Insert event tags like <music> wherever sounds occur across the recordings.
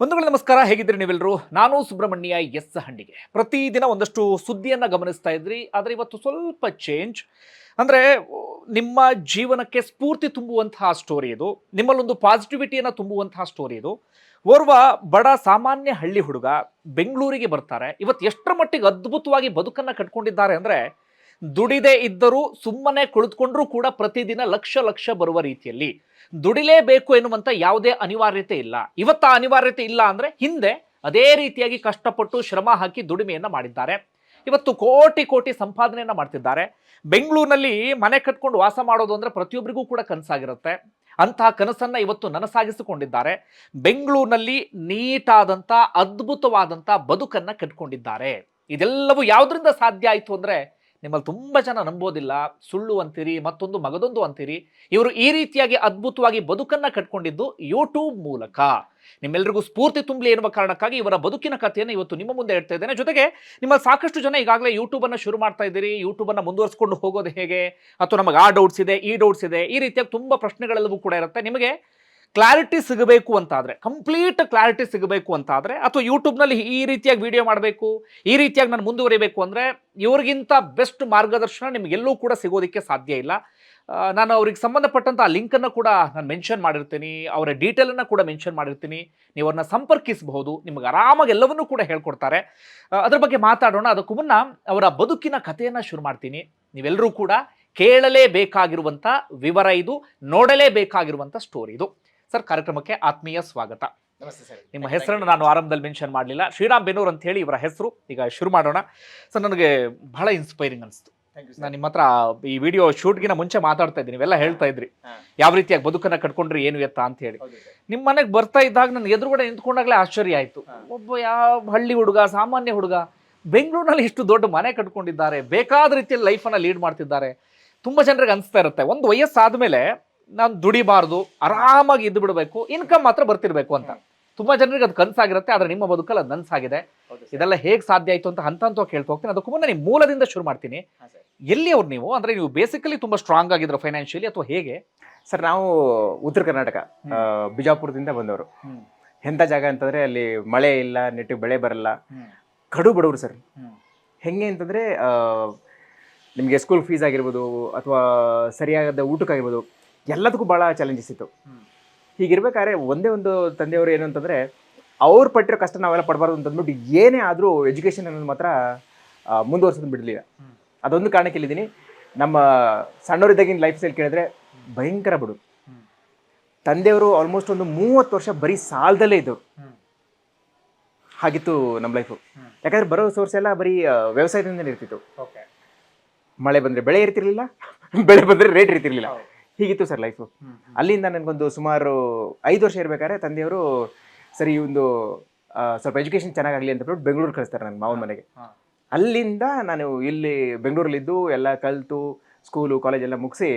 ಬಂಧುಗಳು, ನಮಸ್ಕಾರ. ಹೇಗಿದ್ದೀರಿ ನೀವೆಲ್ಲರೂ? ನಾನು ಸುಬ್ರಹ್ಮಣ್ಯ ಎಸ್ ಹಂಡಿಗೆ ಪ್ರತಿದಿನ ಒಂದಷ್ಟು ಸುದ್ದಿಯನ್ನು ಗಮನಿಸ್ತಾ ಇದ್ರಿ. ಆದರೆ ಇವತ್ತು ಸ್ವಲ್ಪ ಚೇಂಜ್ ಅಂದರೆ, ನಿಮ್ಮ ಜೀವನಕ್ಕೆ ಸ್ಫೂರ್ತಿ ತುಂಬುವಂತಹ ಸ್ಟೋರಿ ಇದು. ನಿಮ್ಮಲ್ಲೊಂದು ಪಾಸಿಟಿವಿಟಿಯನ್ನು ತುಂಬುವಂತಹ ಸ್ಟೋರಿ ಇದು. ಓರ್ವ ಬಡ ಸಾಮಾನ್ಯ ಹಳ್ಳಿ ಹುಡುಗ ಬೆಂಗಳೂರಿಗೆ ಬರ್ತಾರೆ. ಇವತ್ತು ಎಷ್ಟರ ಮಟ್ಟಿಗೆ ಅದ್ಭುತವಾಗಿ ಬದುಕನ್ನು ಕಟ್ಕೊಂಡಿದ್ದಾರೆ ಅಂದರೆ ದುಡಿದೇ ಇದ್ದರೂ ಸುಮ್ಮನೆ ಕುಳಿತುಕೊಂಡ್ರೂ ಕೂಡ ಪ್ರತಿದಿನ ಲಕ್ಷ ಲಕ್ಷ ಬರುವ ರೀತಿಯಲ್ಲಿ. ದುಡಿಲೇಬೇಕು ಎನ್ನುವಂಥ ಯಾವುದೇ ಅನಿವಾರ್ಯತೆ ಇಲ್ಲ. ಇವತ್ತ ಅನಿವಾರ್ಯತೆ ಇಲ್ಲ ಅಂದರೆ ಹಿಂದೆ ಅದೇ ರೀತಿಯಾಗಿ ಕಷ್ಟಪಟ್ಟು ಶ್ರಮ ಹಾಕಿ ದುಡಿಮೆಯನ್ನು ಮಾಡಿದ್ದಾರೆ. ಇವತ್ತು ಕೋಟಿ ಕೋಟಿ ಸಂಪಾದನೆಯನ್ನು ಮಾಡ್ತಿದ್ದಾರೆ. ಬೆಂಗಳೂರಿನಲ್ಲಿ ಮನೆ ಕಟ್ಕೊಂಡು ವಾಸ ಮಾಡೋದು ಅಂದರೆ ಪ್ರತಿಯೊಬ್ಬರಿಗೂ ಕೂಡ ಕನಸಾಗಿರುತ್ತೆ. ಅಂತಹ ಕನಸನ್ನು ಇವತ್ತು ನನಸಾಗಿಸಿಕೊಂಡಿದ್ದಾರೆ. ಬೆಂಗಳೂರಿನಲ್ಲಿ ನೀಟಾದಂಥ ಅದ್ಭುತವಾದಂಥ ಬದುಕನ್ನು ಕಟ್ಕೊಂಡಿದ್ದಾರೆ. ಇದೆಲ್ಲವೂ ಯಾವುದರಿಂದ ಸಾಧ್ಯ ಆಯಿತು ಅಂದರೆ ನಿಮ್ಮಲ್ಲಿ ತುಂಬ ಜನ ನಂಬೋದಿಲ್ಲ. ಸುಳ್ಳು ಅಂತೀರಿ, ಮತ್ತೊಂದು ಮಗದೊಂದು ಅಂತೀರಿ. ಇವರು ಈ ರೀತಿಯಾಗಿ ಅದ್ಭುತವಾಗಿ ಬದುಕನ್ನು ಕಟ್ಕೊಂಡಿದ್ದು ಯೂಟ್ಯೂಬ್ ಮೂಲಕ. ನಿಮ್ಮೆಲ್ಲರಿಗೂ ಸ್ಫೂರ್ತಿ ತುಂಬಲಿ ಎನ್ನುವ ಕಾರಣಕ್ಕಾಗಿ ಇವರ ಬದುಕಿನ ಕಥೆಯನ್ನು ಇವತ್ತು ನಿಮ್ಮ ಮುಂದೆ ಇಡ್ತಾ ಇದ್ದೇನೆ. ಜೊತೆಗೆ ನಿಮ್ಮ ಸಾಕಷ್ಟು ಜನ ಈಗಾಗಲೇ ಯೂಟ್ಯೂಬನ್ನು ಶುರು ಮಾಡ್ತಾ ಇದ್ದೀರಿ. ಯೂಟ್ಯೂಬನ್ನು ಮುಂದುವರಿಸ್ಕೊಂಡು ಹೋಗೋದು ಹೇಗೆ? ಅಥವಾ ನಮಗೆ ಆ ಡೌಟ್ಸ್ ಇದೆ, ಈ ಡೌಟ್ಸ್ ಇದೆ. ಈ ರೀತಿಯಾಗಿ ತುಂಬ ಪ್ರಶ್ನೆಗಳೆಲ್ಲವೂ ಕೂಡ ಇರುತ್ತೆ. ನಿಮಗೆ ಕ್ಲಾರಿಟಿ ಸಿಗಬೇಕು ಅಂತಾದರೆ, ಕಂಪ್ಲೀಟ್ ಕ್ಲಾರಿಟಿ ಸಿಗಬೇಕು ಅಂತಾದರೆ, ಅಥವಾ ಯೂಟ್ಯೂಬ್ನಲ್ಲಿ ಈ ರೀತಿಯಾಗಿ ವಿಡಿಯೋ ಮಾಡಬೇಕು, ಈ ರೀತಿಯಾಗಿ ನಾನು ಮುಂದುವರಿಬೇಕು ಅಂದರೆ ಇವರಿಗಿಂತ ಬೆಸ್ಟ್ ಮಾರ್ಗದರ್ಶನ ನಿಮಗೆಲ್ಲೂ ಕೂಡ ಸಿಗೋದಕ್ಕೆ ಸಾಧ್ಯ ಇಲ್ಲ. ನಾನು ಅವ್ರಿಗೆ ಸಂಬಂಧಪಟ್ಟಂಥ ಆ ಲಿಂಕನ್ನು ಕೂಡ ನಾನು ಮೆನ್ಷನ್ ಮಾಡಿರ್ತೀನಿ, ಅವರ ಡೀಟೇಲನ್ನು ಕೂಡ ಮೆನ್ಷನ್ ಮಾಡಿರ್ತೀನಿ, ನೀವು ಅವ್ರನ್ನ ಸಂಪರ್ಕಿಸಬಹುದು, ನಿಮಗೆ ಆರಾಮಾಗಿ ಎಲ್ಲವನ್ನೂ ಕೂಡ ಹೇಳ್ಕೊಡ್ತಾರೆ. ಅದ್ರ ಬಗ್ಗೆ ಮಾತಾಡೋಣ. ಅದಕ್ಕೂ ಮುನ್ನ ಅವರ ಬದುಕಿನ ಕಥೆಯನ್ನು ಶುರು ಮಾಡ್ತೀನಿ. ನೀವೆಲ್ಲರೂ ಕೂಡ ಕೇಳಲೇಬೇಕಾಗಿರುವಂಥ ವಿವರ ಇದು ನೋಡಲೇಬೇಕಾಗಿರುವಂಥ ಸ್ಟೋರಿ ಇದು. ಸರ್ ಕಾರ್ಯಕ್ರಮಕ್ಕೆ ಆತ್ಮೀಯ ಸ್ವಾಗತ. ನಿಮ್ಮ ಹೆಸರನ್ನು ನಾನು ಆರಂಭದಲ್ಲಿ ಮೆನ್ಷನ್ ಮಾಡಲಿಲ್ಲ. ಶ್ರೀರಾಮ್ ಬೆನ್ನೂರ್ ಅಂತ ಹೇಳಿ ಇವರ ಹೆಸರು. ಈಗ ಶುರು ಮಾಡೋಣ. ಸರ್ ನನಗೆ ಬಹಳ ಇನ್ಸ್ಪೈರಿಂಗ್ ಅನಿಸ್ತು. ನಾನು ನಿಮ್ಮ ಹತ್ರ ಈ ವಿಡಿಯೋ ಶೂಟ್ಗಿನ ಮುಂಚೆ ಮಾತಾಡ್ತಾ ಇದ್ದೀನಿ. ನೀವೆಲ್ಲ ಹೇಳ್ತಾ ಇದ್ರಿ. ಯಾವ ರೀತಿಯಾಗಿ ಬದುಕನ್ನ ಕಟ್ಕೊಂಡ್ರಿ ಏನು ಎತ್ತ ಅಂತ ಹೇಳಿ. ನಿಮ್ಮ ಮನೆಗೆ ಬರ್ತಾ ಇದ್ದಾಗ ನನ್ನ ಎದುರುಗಡೆ ನಿಂತ್ಕೊಂಡಾಗಲೇ ಆಶ್ಚರ್ಯ ಆಯಿತು. ಒಬ್ಬ ಯಾವ ಹಳ್ಳಿ ಹುಡುಗ ಸಾಮಾನ್ಯ ಹುಡುಗ ಬೆಂಗಳೂರಿನಲ್ಲಿ ಇಷ್ಟು ದೊಡ್ಡ ಮನೆ ಕಟ್ಕೊಂಡಿದ್ದಾರೆ ಬೇಕಾದ ರೀತಿಯಲ್ಲಿ ಲೈಫನ್ನು ಲೀಡ್ ಮಾಡ್ತಿದ್ದಾರೆ. ತುಂಬ ಜನರಿಗೆ ಅನಿಸ್ತಾ ಇರುತ್ತೆ. ಒಂದು ವಯಸ್ಸಾದ ಮೇಲೆ ನಾನು ದುಡಿಬಾರ್ದು ಆರಾಮಾಗಿ ಇದ್ದು ಬಿಡಬೇಕು ಇನ್ಕಮ್ ಮಾತ್ರ ಬರ್ತಿರ್ಬೇಕು ಅಂತ. ತುಂಬಾ ಜನರಿಗೆ ಅದು ಕನಸಾಗಿರುತ್ತೆ ಆದರೆ ನಿಮ್ಮ ಬದುಕಲ್ಲಿ ಅದು ನನ್ಸಾಗಿದೆ. ಇದೆಲ್ಲ ಹೇಗೆ ಸಾಧ್ಯ ಆಯ್ತು ಅಂತ ಹಂತ ಹಂತ ಕೇಳ್ತಾ ಹೋಗ್ತೀನಿ. ಅದಕ್ಕೂ ಮುನ್ನ ನೀವು ಮೂಲದಿಂದ ಶುರು ಮಾಡ್ತೀನಿ. ಎಲ್ಲಿ ಅವ್ರು ನೀವು? ಅಂದ್ರೆ ನೀವು ಬೇಸಿಕಲಿ ತುಂಬಾ ಸ್ಟ್ರಾಂಗ್ ಆಗಿದ್ರು ಫೈನಾನ್ಷಿಯಲಿ ಅಥವಾ ಹೇಗೆ? ಸರ್ ನಾವು ಉತ್ತರ ಕರ್ನಾಟಕ ಬಿಜಾಪುರದಿಂದ ಬಂದವರು. ಎಂಥ ಜಾಗ ಅಂತಂದ್ರೆ ಅಲ್ಲಿ ಮಳೆ ಇಲ್ಲ ನೆಟ್ಟಿಗೆ ಬೆಳೆ ಬರಲ್ಲ. ಕಡು ಬಡವರು ಸರ್. ಹೆಂಗೆ ಅಂತಂದ್ರೆ ನಿಮಗೆ ಸ್ಕೂಲ್ ಫೀಸ್ ಆಗಿರ್ಬೋದು ಅಥವಾ ಸರಿಯಾದ ಊಟಕ್ಕಾಗಿರ್ಬೋದು ಎಲ್ಲದಕ್ಕೂ ಭಾಳ ಚಾಲೆಂಜಸ್ ಇತ್ತು. ಹೀಗಿರ್ಬೇಕಾದ್ರೆ ಒಂದೇ ಒಂದು ತಂದೆಯವರು ಏನು ಅಂತಂದ್ರೆ ಅವ್ರು ಪಟ್ಟಿರೋ ಕಷ್ಟ ನಾವೆಲ್ಲ ಪಡಬಾರ್ದು ಅಂತಂದ್ಬಿಟ್ಟು ಏನೇ ಆದರೂ ಎಜುಕೇಷನ್ ಅನ್ನೋದು ಮಾತ್ರ ಮುಂದುವರ್ಸೋದು ಬಿಡಲಿಲ್ಲ. ಅದೊಂದು ಕಾರಣಕ್ಕೆ ಇಲ್ಲಿದ್ದೀನಿ ನಮ್ಮ ಸಣ್ಣವರಿದ್ದಾಗಿನ ಲೈಫ್ ಸ್ಟೈಲ್ ಕೇಳಿದ್ರೆ ಭಯಂಕರ ಬಿಡು. ತಂದೆಯವರು ಆಲ್ಮೋಸ್ಟ್ ಒಂದು ಮೂವತ್ತು ವರ್ಷ ಬರೀ ಸಾಲದಲ್ಲೇ ಇದ್ದವು ಹಾಗಿತ್ತು ನಮ್ಮ ಲೈಫು. ಯಾಕಂದ್ರೆ ಬರೋ ಸೋರ್ಸ್ ಎಲ್ಲ ಬರೀ ವ್ಯವಸಾಯದಿಂದಲೇ ಇರ್ತಿತ್ತು. ಮಳೆ ಬಂದರೆ ಬೆಳೆ ಇರ್ತಿರ್ಲಿಲ್ಲ <laughs> ಬೆಳೆ ಬಂದರೆ ರೇಟ್ ಇರ್ತಿರ್ಲಿಲ್ಲ. ಹೀಗಿತ್ತು ಸರ್ ಲೈಫು ಅಲ್ಲಿಂದ ನನಗೊಂದು ಸುಮಾರು ಐದು ವರ್ಷ ಇರಬೇಕಾದ್ರೆ ತಂದೆಯವರು ಸರಿ ಈ ಒಂದು ಸ್ವಲ್ಪ ಎಜುಕೇಷನ್ ಚೆನ್ನಾಗಾಗಲಿ ಅಂತ ಬಿಟ್ಟು ಬೆಂಗಳೂರು ಕಳಿಸ್ತಾರೆ ನನ್ನ ಮಾವನ ಮನೆಗೆ. ಅಲ್ಲಿಂದ ನಾನು ಇಲ್ಲಿ ಬೆಂಗಳೂರಲ್ಲಿದ್ದು ಎಲ್ಲ ಕಲಿತು ಸ್ಕೂಲು ಕಾಲೇಜ್ ಎಲ್ಲ ಮುಗಿಸಿ